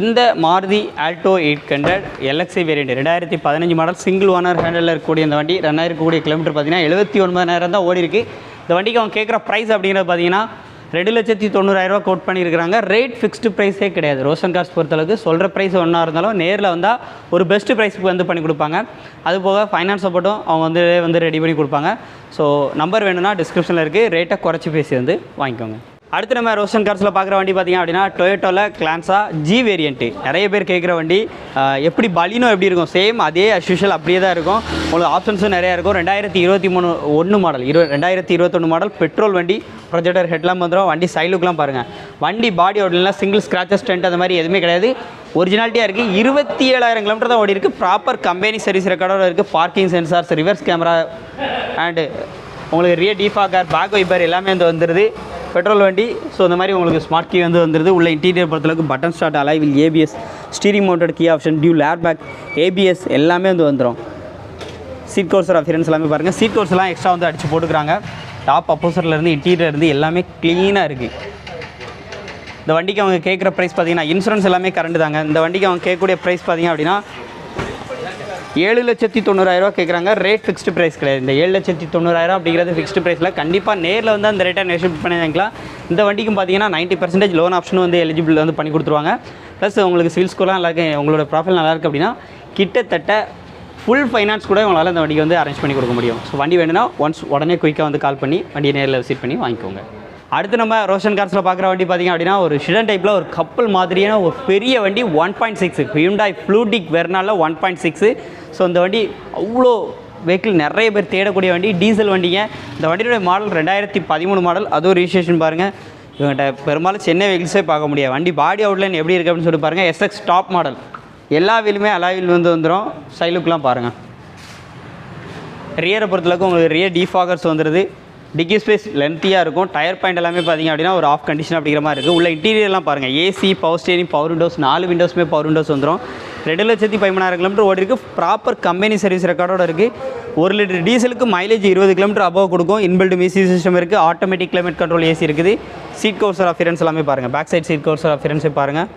S2: இந்த Maruti Alto eight hundred LXi variant ரெண்டாயிரத்தி பதினஞ்சு மாடல் சிங்கிள் ஓனர் ஹேண்டில் இருக்கக்கூடிய இந்த வண்டி ரெண்டாயிரம் இருக்கக்கூடிய கிலோமீட்டர் பார்த்தீங்கன்னா எழுபத்தி ஒன்பதாயிரம் தான் ஓடி இருக்கு இந்த வண்டிக்கு அவங்க கேட்குற ப்ரைஸ் அப்படிங்கிறது பார்த்தீங்கன்னா ரெண்டு லட்சத்தி தொண்ணூறாயிரரூவா கோட் பண்ணியிருக்கிறாங்க. ரேட் ஃபிக்ஸ்டு ப்ரைஸே கிடையாது. ரோஷன் காஸ்ட் பொறுத்தளவுக்கு சொல்கிற ப்ரைஸ் ஒன்றா இருந்தாலும் நேரில் வந்தால் ஒரு பெஸ்ட் ப்ரைஸுக்கு வந்து பண்ணி கொடுப்பாங்க. அது போக ஃபைனான்ஸ் சப்போர்ட்டும் அவங்க வந்து வந்து ரெடி பண்ணி கொடுப்பாங்க. ஸோ நம்பர் வேணும்னா டிஸ்கிரிப்ஷனில் இருக்குது ரேட்டை குறைச்சி பேசி வந்து வாங்கிக்கோங்க. அடுத்து நம்ம ரோஷன் கார்ஸில் பார்க்குற வண்டி பார்த்தீங்க அப்படின்னா டொயோட்டோவில் கிளான்ஸா ஜி வேரியண்ட்டு நிறைய பேர் கேட்குற வண்டி. எப்படி பலினோ எப்படி இருக்கும்? சேம் அதே அஸ்யூஷுவல் அப்படியே தான் இருக்கும். உங்களுக்கு ஆப்ஷன்ஸும் நிறையா இருக்கும். ரெண்டாயிரத்தி இருபத்தி மூணு ஒன்று மாடல் இரு ரெண்டாயிரத்தி இருபத்தொன்று மாடல் பெட்ரோல் வண்டி ப்ரொஜெக்டர் ஹெட்லாம் வந்துடும் வண்டி சைலுக்குலாம் பாருங்கள் வண்டி பாடி ஓடலாம் சிங்கிள் ஸ்க்ராச்சஸ் டென்ட் அந்த மாதிரி எதுவுமே கிடையாது. ஒரிஜினாலிட்டியாக இருக்குது இருபத்தி ஏழாயிரம் கிலோமீட்டர் தான் ஓடி இருக்குது ப்ராப்பர் கம்பெனி சர்வீஸ் ரெக்கார்டோட இருக்குது parking sensors reverse camera and உங்களுக்கு ரியர் கார் பேக் வைப்பர் எல்லாமே வந்து வந்துடுது பெட்ரோல் வண்டி. ஸோ இந்த மாதிரி உங்களுக்கு ஸ்மார்ட் கீ வந்து வந்துடுது உள்ள இன்டீரியர் பொறுத்தளவுக்கு button start அலைவில் ABS steering mounted key option dual air bag ABS எல்லாமே வந்து வந்துடும் சீட் கோர்ஸர் அஃபியரன்ஸ் எல்லாமே பாருங்கள் சீட் கோர்ஸ்லாம் எக்ஸ்ட்ரா வந்து அடிச்சு போட்டுக்கிறாங்க. டாப் அப்போசர்லேருந்து இன்டீரியர்லேருந்து எல்லாமே க்ளீனாக இருக்குது இந்த வண்டிக்கு அவங்க கேட்குற ப்ரைஸ் பார்த்தீங்கன்னா இன்சூரன்ஸ் எல்லாமே கரண்ட் தாங்க. இந்த வண்டிக்கு அவங்க கேட்கக்கூடிய ப்ரைஸ் பார்த்தீங்க அப்படின்னா ஏழு லட்சத்தி தொண்ணூறாயிரரூவா கேட்குறாங்க ரேட் ஃபிக்ஸ்டு ப்ரைஸ் கிடையாது. இந்த ஏழு லட்சத்தி தொண்ணூறாயிரம் அப்படிங்கிறது ஃபிக்ஸ்டு ப்ரைஸில் கண்டிப்பாக நேரில் வந்து அந்த ரேட்டை நெஷிப் பண்ணி இந்த வண்டிக்கும் பார்த்தீங்கன்னா நைன்ட்டி பர்சன்டேஜ் லோன் ஆப்ஷனும் வந்து எலிஜிபிள் வந்து பண்ணி கொடுத்துருவாங்க. ப்ளஸ் உங்களுக்கு சிவில் ஸ்கோர்லாம் நல்லாயிருக்கு உங்களோட ப்ராஃபில் நல்லாயிருக்கு அப்படின்னா கிட்டத்தட்ட ஃபுல் ஃபைனான்ஸ் கூட உங்களால் இந்த வண்டிக்கு வந்து அரேஞ்ச் பண்ணி கொடுக்க முடியும். ஸோ வண்டி வேணும்னா ஒன்ஸ் உடனே குயிக்காக வந்து கால் பண்ணி வண்டியை நேரில் விசிட் பண்ணி வாங்கிக்கோங்க. அடுத்து நம்ம ரோஷன் கார்ஸில் பார்க்குற வண்டி பார்த்தீங்க அப்படின்னா ஒரு ஷிடன் டைப்பில் ஒரு கப்பல் மாதிரியான ஒரு பெரிய வண்டி one point six Hyundai fluidic வெர்னால one point six so இந்த வண்டி அவ்வளோ வெஹிக்கிள் நிறைய பேர் தேடக்கூடிய வண்டி டீசல் வண்டிங்க. இந்த வண்டியோட மாடல் ரெண்டாயிரத்தி பதிமூணு மாடல் அதுவும் ரிஜிஸ்ட்ரேஷன் பாருங்கள் இவங்கள்ட்ட பெரும்பாலும் சென்னை வெஹிக்கிள்ஸே பார்க்க முடியாது. வண்டி பாடி அவுட்லைன் எப்படி இருக்குது அப்படின்னு சொல்லி பாருங்கள் எஸ்எக்ஸ் டாப் மாடல் எல்லா வீலுமே அலாவில் வந்து வந்துடும் சைலுக்குலாம் பாருங்கள் ரியரை பொறுத்தளவுக்கு உங்களுக்கு ரியர் டீஃபாகர்ஸ் வந்துடுது டிக்கி ஸ்பேஸ் லென்த்தியாக இருக்கும். டயர் பாயிண்ட் எல்லாமே பார்த்தீங்க அப்படின்னா ஒரு ஆஃப் கண்டிஷன் அப்படிங்கிற மாதிரி இருக்குது உள்ள இன்டீரியர்லாம் பாருங்கள் AC power steering power windows நாலு விண்டோஸுமே பவர் விண்டோஸ் வந்துடும் ரெண்டு லட்சத்தி பதிமூணாயிரம் கிலோமீட்டர் ஓடி ப்ராப்பர் கம்பெனி சர்வீஸ் ரெக்கார்டோட இருக்குது ஒரு லிட்டர் டீசலுக்கு மைலேஜ் இருபது கிலோமீட்டர் அபவ் கொடுக்கும். இன்பில்டு மிசி சிஸ்டம் இருக்குது ஆட்டோமேட்டிக் கிளைமேட் கண்ட்ரோல் ஏசி இருக்குது. சீட் கவுசர் அஃபியரன்ஸ் எல்லாமே பாருங்கள் பேக் சைட் சீட் கவுசர் அஃபியரன்ஸே பாருங்கள்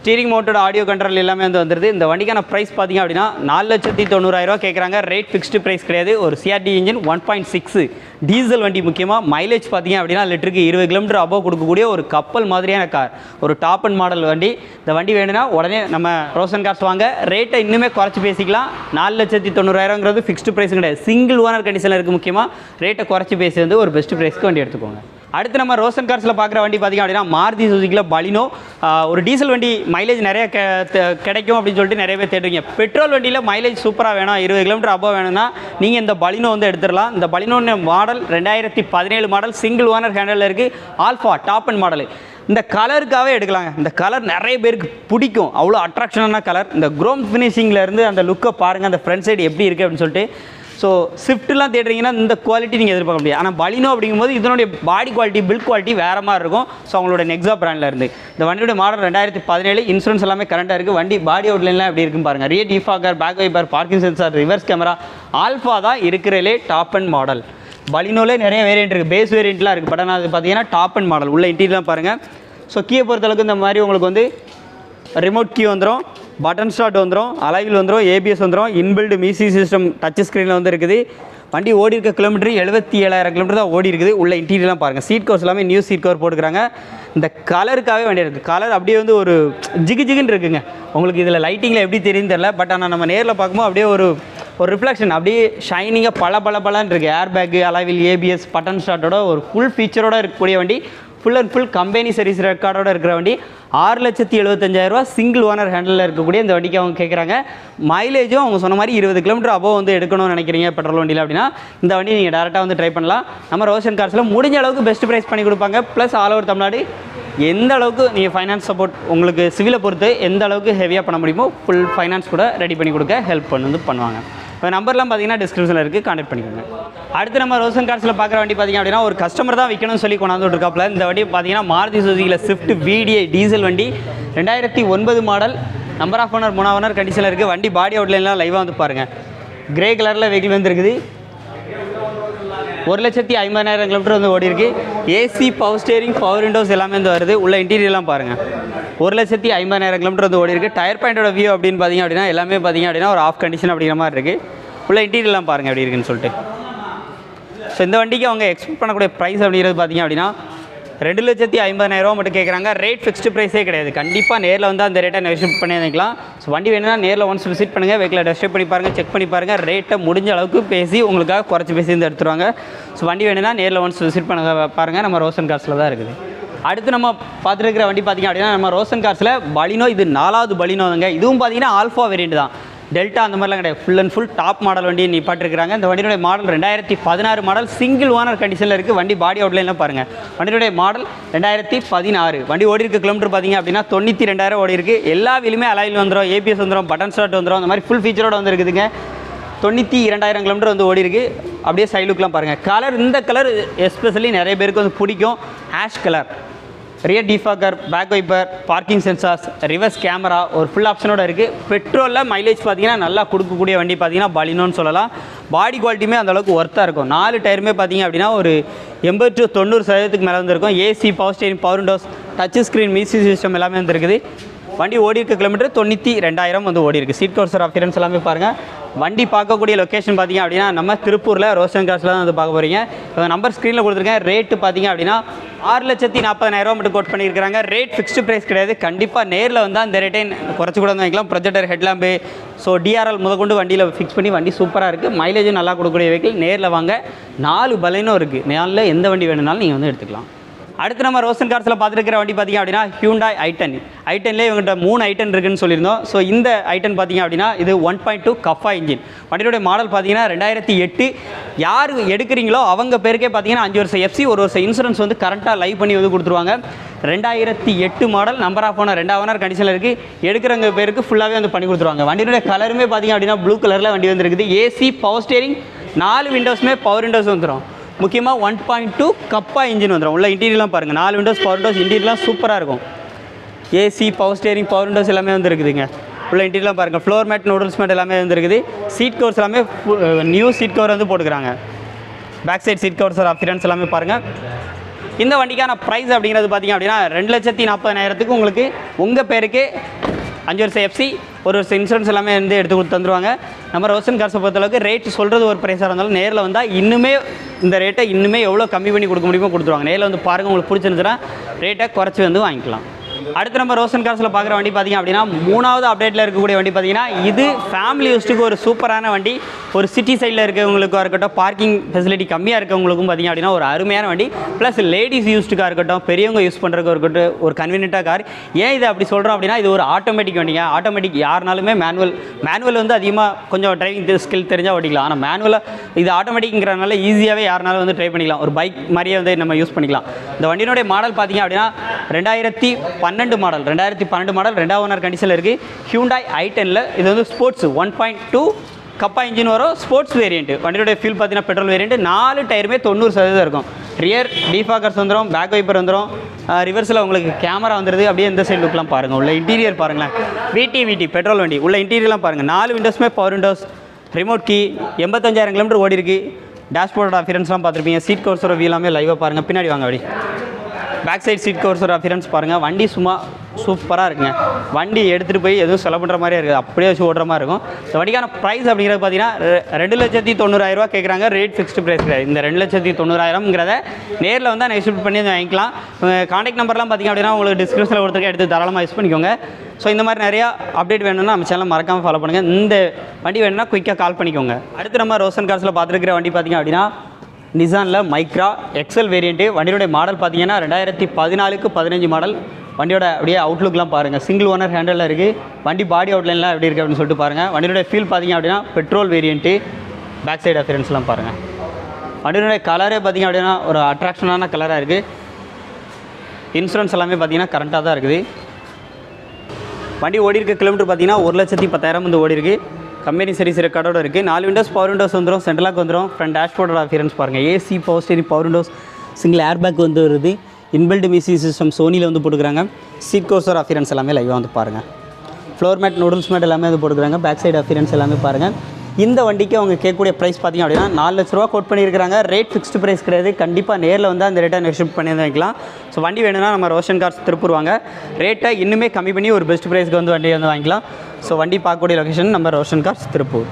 S2: ஸ்டீரிங் மோட்டோட ஆடியோ கண்ட்ரோல் எல்லாமே வந்து வந்துருது. இந்த வண்டிக்கான ப்ரைஸ் பார்த்தீங்க அப்படின்னா நாலு லட்சத்தி தொண்ணூறாயிரரூவா கேட்குறாங்க ரேட் ஃபிக்ஸ்டு ப்ரைஸ் கிடையாது. ஒரு CRD engine one point six diesel வண்டி முக்கியமாக மைலேஜ் பார்த்தீங்க அப்படின்னா லிட்டருக்கு இருபது கிலோமீட்டர் அபோவ் கொடுக்கக்கூடிய ஒரு கப்பல் மாதிரியான கார் ஒரு டாப் அண்ட் மாடல் வண்டி. இந்த வண்டி வேணும்னா உடனே நம்ம ரோசன் கார்ஸ் வாங்க. ரேட்டை இன்னுமே குறைச்சி பேசிக்கலாம். நாலு லட்சத்தி தொண்ணூறாயிரங்கிறது ஃபிக்ஸ்டு ப்ரைஸ் கிடையாது. சிங்கிள் ஓனர் கண்டிஷனில் இருக்குது முக்கியமாக ரேட்டை குறைச்சி பேசி வந்து ஒரு பெஸ்ட் ப்ரைஸ்க்கு வண்டி எடுத்துக்கோங்க. அடுத்து நம்ம ரோசன் கார்ஸில் பார்க்குற வண்டி பார்த்திங்க அப்படின்னா மாருதி சுசுக்கியில் பலினோ. ஒரு டீசல் வண்டி மைலேஜ் நிறைய கிடைக்கும் அப்படின்னு சொல்லிட்டு நிறைய பேர் தேடுவீங்க பெட்ரோல் வண்டியில் மைலேஜ் சூப்பராக வேணும் இருபது கிலோமீட்டர் அபோவ் வேணும்னா நீங்கள் இந்த பலினோ வந்து எடுத்துடலாம். இந்த பலினோன்னு மாடல் ரெண்டாயிரத்தி பதினேழு மாடல் சிங்கிள் ஓனர் ஹேண்டலில் இருக்குது ஆல்ஃபா டாப் அண்ட் மாடல் இந்த கலருக்காகவே எடுக்கலாங்க. இந்த கலர் நிறைய பேருக்கு பிடிக்கும். அவ்வளோ அட்ராக்ஷனான கலர் இந்த குரோம் ஃபினிஷிங்கில் இருந்து அந்த லுக்கை பாருங்கள் அந்த ஃப்ரண்ட் சைடு எப்படி இருக்குது அப்படின்னு சொல்லிட்டு ஸோ ஸ்விஃப்ட்லாம் தேடுறீங்கன்னா இந்த குவாலிட்டி நீங்கள் எதிர்பார்க்க முடியாது. ஆனால் பலினோ அப்படிங்கும்போது இதனுடைய பாடி குவாலிட்டி பில்ட் குவாலிட்டி வேறு மாதிரி இருக்கும். ஸோ அவங்களோட நெக்ஸா பிராண்டில் இருந்து. இந்த வண்டியோட மாடல் ரெண்டாயிரத்தி பதினேழு இன்சூரன்ஸ் எல்லாமே கரண்டாக இருக்குது வண்டி பாடி அவுட்லைன்லாம் எப்படி இருக்குன்னு பாருங்கள் rear defogger back wiper parking sensor reverse camera Alpha தான் இருக்கிறதுலே டாப் அண்ட் மாடல் பலினோலே நிறைய வேரியண்ட் இருக்குது பேஸ் வேரியண்ட்லாம் இருக்குது பட் ஆனால் அது பார்த்தீங்கன்னா டாப் அண்ட் மாடல் உள்ள இன்டீரியர்லாம் பாருங்கள் ஸோ கீயை பொறுத்தளவுக்கு இந்த மாதிரி உங்களுக்கு வந்து ரிமோட் கீ வந்துடும் பட்டன் ஸ்டார்ட் வந்துடும் அலைவில் வந்துடும் ஏபிஎஸ் வந்துடும் இன்பில்டு மியூசி சிஸ்டம் டச் ஸ்க்ரீனில் வந்து இருக்குது வண்டி ஓடி இருக்க கிலோமீட்டர் எழுபத்தி ஏழாயிரம் கிலோமீட்டர் தான் ஓடி இருக்குது. உள்ள இன்டீரியர்லாம் பாருங்கள் சீட் கவர்ஸ் எல்லாமே நியூ சீட் கவர் போட்டுக்கிறாங்க இந்த கலருக்காகவே வண்டி இருக்குது கலர் அப்படியே வந்து ஒரு ஜிகு ஜிகுன்னு இருக்குங்க. உங்களுக்கு இதில் லைட்டிங்கில் எப்படி தெரியும் தெரில பட் ஆனால் நம்ம நேரில் பார்க்கும்போது அப்படியே ஒரு ஒரு ரிஃப்ளெக்ஷன் அப்படியே ஷைனிங்காக பல பல பலன்னு இருக்குது ஏர் பேக்கு அளவில் ஏபிஎஸ் பட்டன் ஸ்டார்ட்டோட ஒரு ஃபுல் ஃபீச்சரோட இருக்கக்கூடிய வண்டி. Full and full company service ரெக்கார்டோட இருக்கிற வண்டி ஆறு லட்சத்தி எழுபத்தஞ்சாயிரரூவா சிங்கிள் ஓனர் ஹேண்டலில் இருக்கக்கூடிய இந்த வண்டிக்கு அவங்க கேட்குறாங்க மைலேஜும் அவங்க சொன்ன மாதிரி இருபது கிலோமீட்டர் அபோவ் வந்து எடுக்கணும்னு நினைக்கிறீங்க பெட்ரோல் வண்டியில் அப்படின்னா. இந்த வண்டி நீங்கள் டேரெக்டாக வந்து ட்ரை பண்ணலாம். நம்ம ரோஷன் கார்ஸில் முடிஞ்ச அளவுக்கு பெஸ்ட் ப்ரைஸ் பண்ணி கொடுப்பாங்க. ப்ளஸ் ஆல் ஓவர் தமிழ்நாடு எந்த அளவுக்கு நீங்கள் ஃபைனான்ஸ் சப்போர்ட் உங்களுக்கு சிவிலை பொறுத்து எந்த அளவுக்கு ஹெவியாக பண்ண முடியுமோ ஃபுல் ஃபைனான்ஸ் கூட ரெடி பண்ணி கொடுக்க ஹெல்ப் பண்ணி வந்து பண்ணுவாங்க. இப்போ நம்பர்லாம் பார்த்தீங்கன்னா டிஸ்கிரிப்ஷனில் இருக்குது காண்டக்ட் பண்ணிக்கோங்க. அடுத்து நம்ம ரோசன் கார்ஸில் பார்க்குற வண்டி பார்த்தீங்க அப்படின்னா ஒரு கஸ்டமர் தான் விற்கணும்னு சொல்லி கொண்டாந்து இருக்காப்புல இந்த வண்டி பார்த்தீங்கன்னா மாருதி சுசுகியில் ஸ்விஃப்ட் விடிஐ டீசல் வண்டி. ரெண்டாயிரத்தி ஒன்பது மாடல் நம்பர் ஆஃப் ஓனர் மூணாவது ஓனர் கண்டிஷனில் இருக்குது வண்டி பாடி அவுட்லைன்லாம் லைவாக வந்து பாருங்கள் கிரே கலரில் வெஹிக்கிள் வந்துருக்குது. ஒரு லட்சத்தி ஐம்பதாயிரம் கிலோமீட்டர் வந்து ஓடி இருக்கு AC power steering power windows எல்லாமே வந்து வருது. உள்ள இன்டீரியர்லாம் பாருங்கள் ஒரு லட்சத்தி ஐம்பதாயிரம் கிலோமீட்டர் வந்து ஓடி டயர் பாயிண்டோட வியூ அப்படின்னு பார்த்தீங்க அப்படின்னா எல்லாமே பார்த்தீங்க அப்படின்னா ஒரு ஆஃப் கண்டிஷன் அப்படிங்கிற மாதிரி இருக்குது உள்ள இன்டீரியர்லாம் பாருங்கள் எப்படி இருக்குன்னு சொல்லிட்டு. ஸோ இந்த வண்டிக்கு அவங்க எக்ஸ்பெக்ட் பண்ணக்கூடிய ப்ரைஸ் அப்படிங்கிறது பார்த்தீங்க அப்படின்னா ரெண்டு லட்சத்தி ஐம்பதாயிரரூவா மட்டும் கேட்குறாங்க ரேட் ஃபிக்ஸ்டு ப்ரைஸே கிடையாது. கண்டிப்பாக நேரில் வந்து அந்த ரேட்டை நெகோஷியேட் பண்ணி வைக்கலாம் ஸோ வண்டி வேணும்னா நேரில் ஒன்ஸ் விசிட் பண்ணுங்கள் வெஹிக்கில் டெஸ்ட் பண்ணி பாருங்கள் செக் பண்ணி பாருங்கள் ரேட்டை முடிஞ்ச அளவுக்கு பேசி உங்களுக்காக குறைச்சி பேசி வந்து எடுத்துருவாங்க. ஸோ வண்டி வேணும்னா நேரில் ஒன்ஸ் விசிட் பண்ண பாருங்கள் நம்ம ரோஷன் காசில் தான் இருக்குது. அடுத்து நம்ம பார்த்துருக்கிற வண்டி பார்த்திங்க அப்படின்னா நம்ம ரோஷன் கார்ஸில் பலினோ இது நாலாவது பலினோங்க. இதுவும் பார்த்தீங்கன்னா ஆல்ஃபா வேரியண்ட் தான். டெல்டா அந்த மாதிரிலாம் கிடையாது. Full and full top model வண்டி நிப்பாட்டிருக்காங்க இந்த வண்டியோட மாடல் ரெண்டாயிரத்தி பதினாறு மாடல் சிங்கிள் ஓனர் கண்டிஷனில் இருக்குது வண்டி பாடி அவுட்லைன்லாம் பாருங்கள் வண்டியோடைய மாடல் ரெண்டாயிரத்தி பதினாறு. வண்டி ஓடி இருக்க கிலோமீட்டர் பார்த்தீங்க அப்படின்னா தொண்ணூற்றி ரெண்டாயிரம் ஓடி இருக்குது எல்லா வீலுமே அலாயில் வந்துடும் ஏபிஎஸ் வந்துடும் பட்டன் ஸ்டார்ட் வந்துடும் அந்த மாதிரி ஃபுல் ஃபீச்சரோட வந்துருக்குதுங்க. தொண்ணூற்றி இரண்டாயிரம் கிலோமீட்டர் வந்து ஓடி இருக்கு அப்படியே சைலுக்கெலாம் பாருங்கள் கலர் இந்த கலர் எஸ்பெஷலி நிறைய பேருக்கு வந்து பிடிக்கும். Ash colour rear defogger back wiper parking sensors reverse camera ஒரு ஃபுல் ஆப்ஷனோட இருக்குது பெட்ரோலில் மைலேஜ் பார்த்தீங்கன்னா நல்லா கொடுக்கக்கூடிய வண்டி பார்த்தீங்கன்னா பலினோன்னு சொல்லலாம். பாடி குவாலிட்டியுமே அந்தளவுக்கு ஒர்த்தாக இருக்கும். நாலு டயருமே பார்த்தீங்க அப்படின்னா ஒரு எண்பது டு தொண்ணூறு சதவீதத்துக்கு மேலே வந்துருக்கும். AC power steering power windows touch screen music system எல்லாமே வந்துருக்குது. வண்டி ஓடி இருக்க கிலோமீட்டர் தொண்ணூற்றி ரெண்டாயிரம் வந்து ஓடி இருக்குது சீட் கவர்சர் அப்பியரன்ஸ் எல்லாமே பாருங்கள் வண்டி பார்க்கக்கூடிய லொக்கேஷன் பார்த்தீங்க அப்படின்னா நம்ம திருப்பூரில் ரோஷன் காசில் தான் வந்து பார்க்க போகிறீங்க இப்போ நம்பர் ஸ்க்ரீனில் கொடுத்துருக்கேன். ரேட்டு பார்த்தீங்க அப்படின்னா ஆறு லட்சத்தி நாற்பதாயிரரூவா மட்டும் கோட் பண்ணியிருக்காங்க ரேட் ஃபிக்ஸ்டு ப்ரைஸ் கிடையாது. கண்டிப்பாக நேரில் வந்து அந்த ரேட்டை குறைச்சி கூட வந்து வாங்கிக்கலாம். ப்ரொஜெக்டர் ஹெட்லாம்பு ஸோ டிஆர்எல் முதற்கொண்டு வண்டியில் ஃபிக்ஸ் பண்ணி வண்டி சூப்பராக இருக்குது மைலேஜும் நல்லா கொடுக்கக்கூடிய வெஹிக்கிள் நேரில் வாங்க. நாலு பலனும் இருக்குது நாளில் எந்த வண்டி வேணும்னாலும் நீங்கள் வந்து எடுத்துக்கலாம். அடுத்து நம்ம ரோசன் கார்ஸில் பார்த்துருக்கிற வண்டி பார்த்தீங்க அப்படின்னா ஹியூண்டாய் ஐட்டன் ஐட்டன்லேயே இவங்ககிட்ட மூணு ஐட்டன் இருக்குன்னு சொல்லியிருந்தோம். ஸோ இந்த ஐட்டன் பார்த்திங்க அப்படின்னா இது one point two Kappa engine வண்டியோடைய model பார்த்தீங்கன்னா ரெண்டாயிரத்தி எட்டு. யார் எடுக்கிறீங்களோ அவங்க பேருக்கே பார்த்தீங்கன்னா அஞ்சு வருஷம் எஃப்சி ஒரு வருஷம் இன்சூரன்ஸ் வந்து கரெக்டாக லைவ் பண்ணி வந்து கொடுத்துருவாங்க. ரெண்டாயிரத்தி எட்டு மாடல் நம்பர் ஆஃப் ஓனர் ரெண்டாவது ஓனர் கண்டிஷனில் இருக்குது எடுக்கிறவங்க பேருக்கு ஃபுல்லாகவே வந்து பண்ணி கொடுத்துருவாங்க. வண்டியோட கலருமே பார்த்தீங்க அப்படின்னா ப்ளூ கலரில் வண்டி வந்துருக்குது. ஏசி பவர் ஸ்டேரிங் நாலு விண்டோஸுமே பவர் விண்டோஸ் வந்துடும் முக்கியமாக one point two Kappa engine வந்துடும் உள்ள இன்டீரியர்லாம் பாருங்கள் நாலு விண்டோஸ் பவர் விண்டோஸ் இன்டீரியர்லாம் சூப்பராக இருக்கும். AC power steering power windows எல்லாமே வந்துருக்குதுங்க. உள்ள இன்டீரியர்லாம் பாருங்கள் ஃப்ளோர் மேட் நூடுல்ஸ் மேட் எல்லாமே வந்துருக்குது. சீட் கவர்ஸ் எல்லாமே நியூ சீட் கவர் வந்து போட்டுக்கிறாங்க. Back side seat covers appearance எல்லாமே பாருங்கள் இந்த வண்டிக்கான ப்ரைஸ் அப்படிங்கிறது பார்த்தீங்க அப்படின்னா ரெண்டு லட்சத்தி நாற்பதாயிரத்துக்கு உங்களுக்கு உங்கள் பேருக்கு அஞ்சு வருஷம் எஃப்சி ஒரு வருஷம் இன்சூரன்ஸ் எல்லாமே வந்து எடுத்து கொடுத்து தந்துருவாங்க. நம்ம ரோஷன் கார்ஸை பொறுத்தளவுக்கு ரேட் சொல்கிறது ஒரு ப்ரைஸாக இருந்தாலும் நேரில் வந்தால் இன்னுமே இந்த ரேட்டை இன்னுமே எவ்வளோ கம்மி பண்ணி கொடுக்க முடியுமோ கொடுத்துருவாங்க. நேரில் வந்து பாருங்கள் உங்களுக்கு பிடிச்சிருந்துச்சுன்னா ரேட்டை குறைச்சி வந்து வாங்கிக்கலாம். அடுத்து நம்ம ரோஷன் கார்ஸில் பார்க்குற வண்டி பார்த்தீங்க அப்படின்னா மூணாவது அப்டேட்டில் இருக்கக்கூடிய வண்டி பார்த்தீங்கன்னா இது ஃபேமிலி யூஸ்ட்டுக்கு ஒரு சூப்பரான வண்டி. ஒரு சிட்டி சைடில் இருக்கவங்களுக்காக இருக்கட்டும் பார்க்கிங் ஃபெசிலிட்டி கம்மியாக இருக்கவங்களுக்கும் பார்த்தீங்க அப்படின்னா ஒரு அருமையான வண்டி. ப்ளஸ் லேடிஸ் யூஸ்டுக்காக இருக்கட்டும் பெரியவங்க யூஸ் பண்ணுறதுக்கு இருக்கட்டும் ஒரு கன்வீனியண்ட்டாக கார் ஏன் இது அப்படி சொல்கிறோம் அப்படின்னா இது ஒரு ஆட்டோமேட்டிக் வண்டிங்க. ஆட்டோமேட்டிக் யாருனாலுமே மேனுவல் மேனுவல் வந்து அதிகமாக கொஞ்சம் டிரைவிங் ஸ்கில் தெரிஞ்சால் ஓட்டிக்கலாம். ஆனால் மேனுவலாக இது ஆட்டோமேட்டிக்ங்கிறனால ஈஸியாகவே யாருனாலும் வந்து ட்ரை பண்ணிக்கலாம். ஒரு பைக் மாதிரியே வந்து நம்ம யூஸ் பண்ணிக்கலாம். இந்த வண்டியினுடைய மாடல் பார்த்தீங்க அப்படின்னா ரெண்டாயிரத்தி பன்னெண்டு மாடல் ரெண்டாயிரத்தி பன்னெண்டு மாடல் ரெண்டாவது ஓனர் கண்டிஷனில் இருக்குது ஹியூண்டாய் ஐ டெனில் இது வந்து sports one point two Kappa engine வரும் ஸ்போர்ட்ஸ் வேரியண்ட் வண்டியோடைய ஃபியூல் பார்த்தீங்கன்னா பெட்ரோல் வேரியண்ட் நாலு டயருமே தொண்ணூறு சதவீதம் இருக்கும். ரியர் டீஃபாக்கர்ஸ் வந்துடும் பேக் வைப்பர் வந்துடும் ரிவர்ஸில் உங்களுக்கு கேமரா வந்துடுது அப்படியே இந்த சைடு லுக்லாம் பாருங்கள் உள்ள இன்டீரியர் பாருங்களேன். விடி விடி பெட்ரோல் வண்டி. உள்ள இன்டீரியர்லாம் பாருங்கள் நாலு விண்டோஸுமே பவர் விண்டோஸ் ரிமோட் கீ எண்பத்தஞ்சாயிரம் கிலோமீட்டர் ஓடி இருக்கு. டேஷ்போர்ட் அஃபியரன்ஸ்லாம் பார்த்துருப்பீங்க. சீட் கவர்ஸோட வீ எல்லாமே லைவாக பாருங்கள் பின்னாடி வாங்க அப்படி. பேக் சைட் சீட் கவர்ஸோட அஃபியரன்ஸ் பாருங்கள் வண்டி சும்மா சூப்பராக இருக்குங்க. வண்டி எடுத்துகிட்டு போய் எதுவும் செலவு பண்ணுற மாதிரியே இருக்குது. அப்படியே வச்சு ஓடுற மாதிரி இருக்கும். இந்த வண்டிக்கான ப்ரைஸ் அப்படிங்கிறது பார்த்தீங்கன்னா ரெண்டு லட்சத்தி தொண்ணூறாயிரரூவா கேட்குறாங்க. ரேட் ஃபிக்ஸ்டு ப்ரைஸ் கிடையாது. இந்த ரெண்டு லட்சத்தி தொண்ணூறாயிரம்ங்கிறத நேரில் வந்து நெக்ஸ்ட் பண்ணி வந்து வாங்கிக்கலாம். காண்டாக்ட் நம்பர்லாம் பார்த்தீங்க அப்படின்னா உங்களுக்கு டிஸ்கிரிப்ஷனில் கொடுத்துருக்க எடுத்து தாராளமாக யூஸ் பண்ணிக்கோங்க. ஸோ இந்த மாதிரி நிறையா அப்டேட் வேணும்னா நம்ம சேனல் மறக்காமல் ஃபாலோ பண்ணுங்கள் இந்த வண்டி வேணும்னா குயிக்காக கால் பண்ணிக்கோங்க. அடுத்து நம்ம ரோசன் கார்ஸில் பார்த்துருக்கிற வண்டி பார்த்தீங்க அப்படின்னா நிசானில் மைக்ரா எக்ஸல் வேரியண்ட்டு வண்டியோடைய மாடல் பார்த்தீங்கன்னா ரெண்டாயிரத்தி பதினாலுக்கு பதினஞ்சு மாடல் வண்டியோட அப்படியே அவுட்லுக்லாம் பாருங்கள் சிங்கிள் ஓனர் ஹேண்டலில் இருக்குது வண்டி பாடி அவுட்லைன்லாம் எப்படி இருக்குது அப்படின்னு சொல்லிட்டு பாருங்கள் வண்டியோட ஃபீல் பார்த்தீங்க அப்படின்னா பெட்ரோல் வேரியண்ட்டு பேக் சைடு அஃபியரன்ஸ்லாம் பாருங்கள் வண்டியோட கலரே பார்த்தீங்க அப்படின்னா ஒரு அட்ராக்ஷனான கலராக இருக்குது இன்சூரன்ஸ் எல்லாமே பார்த்தீங்கன்னா கரண்ட்டாக தான் இருக்குது. வண்டி ஓடி இருக்க கிலோமீட்டர் பார்த்தீங்கன்னா ஒரு லட்சத்தி பத்தாயிரம் வந்து ஓடி இருக்கு கம்பெனி சிறு கடோட இருக்குது நாலு விண்டோஸ் பவர் விண்டோஸ் வந்துடும் சென்ட்ரலாக் வந்துடும் ஃப்ரண்ட் டேஷ்போர்டோட அஃபியரன்ஸ் பாருங்கள் AC power steering power windows single air bag வந்து வருது. இன்பில்ட் மிசி சிஸ்டம் சோனியில் வந்து போட்டுக்கிறாங்க. சீட் கோர்ஸோட அஃபியரன்ஸ் எல்லாமே லைவாக வந்து பாருங்கள் ஃப்ளோர் மேட் நூடுல்ஸ் மேட் எல்லாமே வந்து போட்டுக்கிறாங்க. பேக் சைடு அஃபியரன்ஸ் எல்லாமே பாருங்கள் இந்த வண்டிக்கு அவங்க கேட்கக்கூடிய ப்ரைஸ் பார்த்தீங்க அப்படின்னா நாலு லட்ச ரூபா கோட் பண்ணியிருக்காங்க ரேட் ஃபிக்ஸ்டு ப்ரைஸ் கிடையாது. கண்டிப்பாக நேரில் வந்து அந்த ரேட்டை நெக்ஸ்ட் பண்ணி வாங்கிக்கலாம் வைக்கலாம் ஸோ வண்டி வேணும்னா நம்ம ரோஷன் கார்ஸ் திருப்பூர் வாங்க. ரேட்டை இன்னுமே கம்மி பண்ணி ஒரு பெஸ்ட் ப்ரைஸ்க்கு வந்து வண்டி வந்து வாங்கிக்கலாம். ஸோ வண்டி பார்க்கக்கூடிய லொக்கேஷன் நம்ம ரோஷன் கார்ஸ் திருப்பூர்.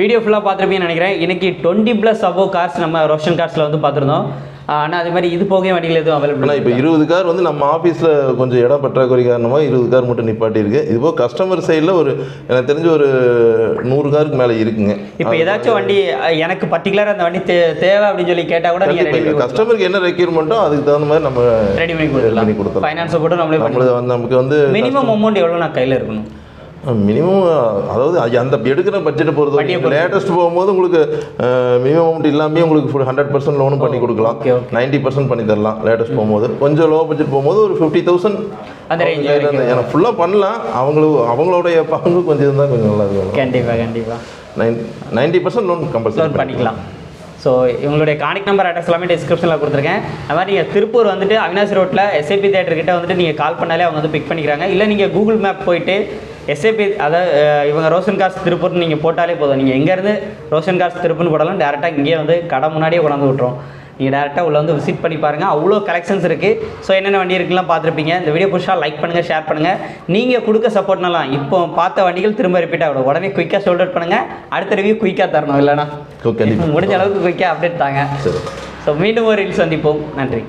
S2: வீடியோ ஃபுல்லாக பார்த்துருப்பீங்கன்னு நினைக்கிறேன். இன்னைக்கு டுவெண்ட்டி ப்ளஸ் அபோவ் கார்ஸ் நம்ம ரோஷன் கார்ஸில் வந்து பார்த்துருந்தோம். ஆனால் அதே மாதிரி இது போக வண்டிகள் எதுவும் அவைலபிள்
S3: இப்போ இருபது கார் வந்து நம்ம ஆஃபீஸில் கொஞ்சம் இடம் பற்றாக்குறை காரணமாக இருபது கார் மட்டும் நிப்பாட்டி இருக்கு இதுபோக கஸ்டமர் சைடில் ஒரு எனக்கு தெரிஞ்ச ஒரு நூறு காருக்கு மேலே இருக்குங்க.
S2: இப்போ ஏதாச்சும் வண்டி எனக்கு பர்டிகுலராக அந்த வண்டி தேவை அப்படின்னு சொல்லி கேட்டால் கூட நீங்கள் பண்ணி
S3: கஸ்டமருக்கு என்ன ரெக்யூர்மெண்ட்டோ அதுக்கு தகுந்த மாதிரி நம்ம
S2: ரெடி பண்ணி
S3: பண்ணி
S2: கொடுத்துடலாம்.
S3: கொடுத்துடலாம்.
S2: ஃபைனான்ஸை போட்டு நம்மளே பண்ணி
S3: வந்து நமக்கு வந்து
S2: மினிமம் அமௌண்ட் எவ்வளோ நான் கையில் இருக்கணும்?
S3: மினிமம் அதாவது அது அந்த எடுக்கிற பட்ஜெட்டை பொறுத்த லேட்டஸ்ட் போகும்போது உங்களுக்கு மினிமம் அமௌண்ட் இல்லாமே உங்களுக்கு ஹண்ட்ரட் பர்சன்ட் லோனும் பண்ணி கொடுக்கலாம். நைன்ட்டி பர்சன்ட் பண்ணி தரலாம் லேட்டஸ்ட் போகும்போது. கொஞ்சம் லோ பட்ஜெட் போகும்போது ஒரு ஃபிஃப்டி தௌசண்ட்
S2: அந்த.
S3: ஏன்னா ஃபுல்லாக பண்ணலாம். அவங்களுக்கு அவங்களுடைய பங்கு கொஞ்சம் இருந்தால் கொஞ்சம் நல்லா இருக்கும்.
S2: கண்டிப்பாக கண்டிப்பாக
S3: nine ninety percent loan compulsory
S2: பண்ணிக்கலாம். ஸோ இவங்களுடைய கான்டாக்ட் நம்பர் அட்ரஸ் எல்லாமே டிஸ்கிரிப்ஷனில் கொடுத்துருக்கேன். அது மாதிரி நீங்கள் திருப்பூர் வந்துட்டு அவினாசி ரோட்டில் எஸ்ஏபி தேட்டர் கிட்ட வந்துட்டு நீங்கள் கால் பண்ணாலே அவங்க வந்து பிக் பண்ணிக்கிறாங்க. இல்லை நீங்கள் கூகுள் மேப் போயிட்டு எஸ்ஏபி அதாவது இவங்க ரோஷன் கார்ஸ் திருப்பூர்னு நீங்கள் போட்டாலே போதும். நீங்கள் எங்கேருந்து ரோஷன் கார்ஸ் திருப்பூர்னு போட்டாலும் டேரெக்டாக இங்கேயே வந்து கடை முன்னாடியே கொண்டாந்து விட்ருவோம் நீங்கள் டேரெக்டாக உள்ள வந்து விசிட் பண்ணி பாருங்கள் அவ்வளோ கலெக்ஷன்ஸ் இருக்குது ஸோ என்னென்ன வண்டி இருக்குலாம் பார்த்துருப்பீங்க. இந்த வீடியோ புதுசாக லைக் பண்ணுங்கள் ஷேர் பண்ணுங்கள் நீங்கள் கொடுக்க சப்போர்ட்னாலாம் இப்போ பார்த்த வண்டிகள் திரும்ப ரிப்பீட் ஆகிடும் உடனே குயிக்காக ஷோல்டர் பண்ணுங்கள் அடுத்த ரிவ்யூ குயிக்காக தரணும் இல்லைனா முடிஞ்ச அளவுக்கு குயிக்காக அப்டேட் தாங்க. ஸோ மீண்டும் ஒரு ரீல் சந்திப்போம். நன்றி.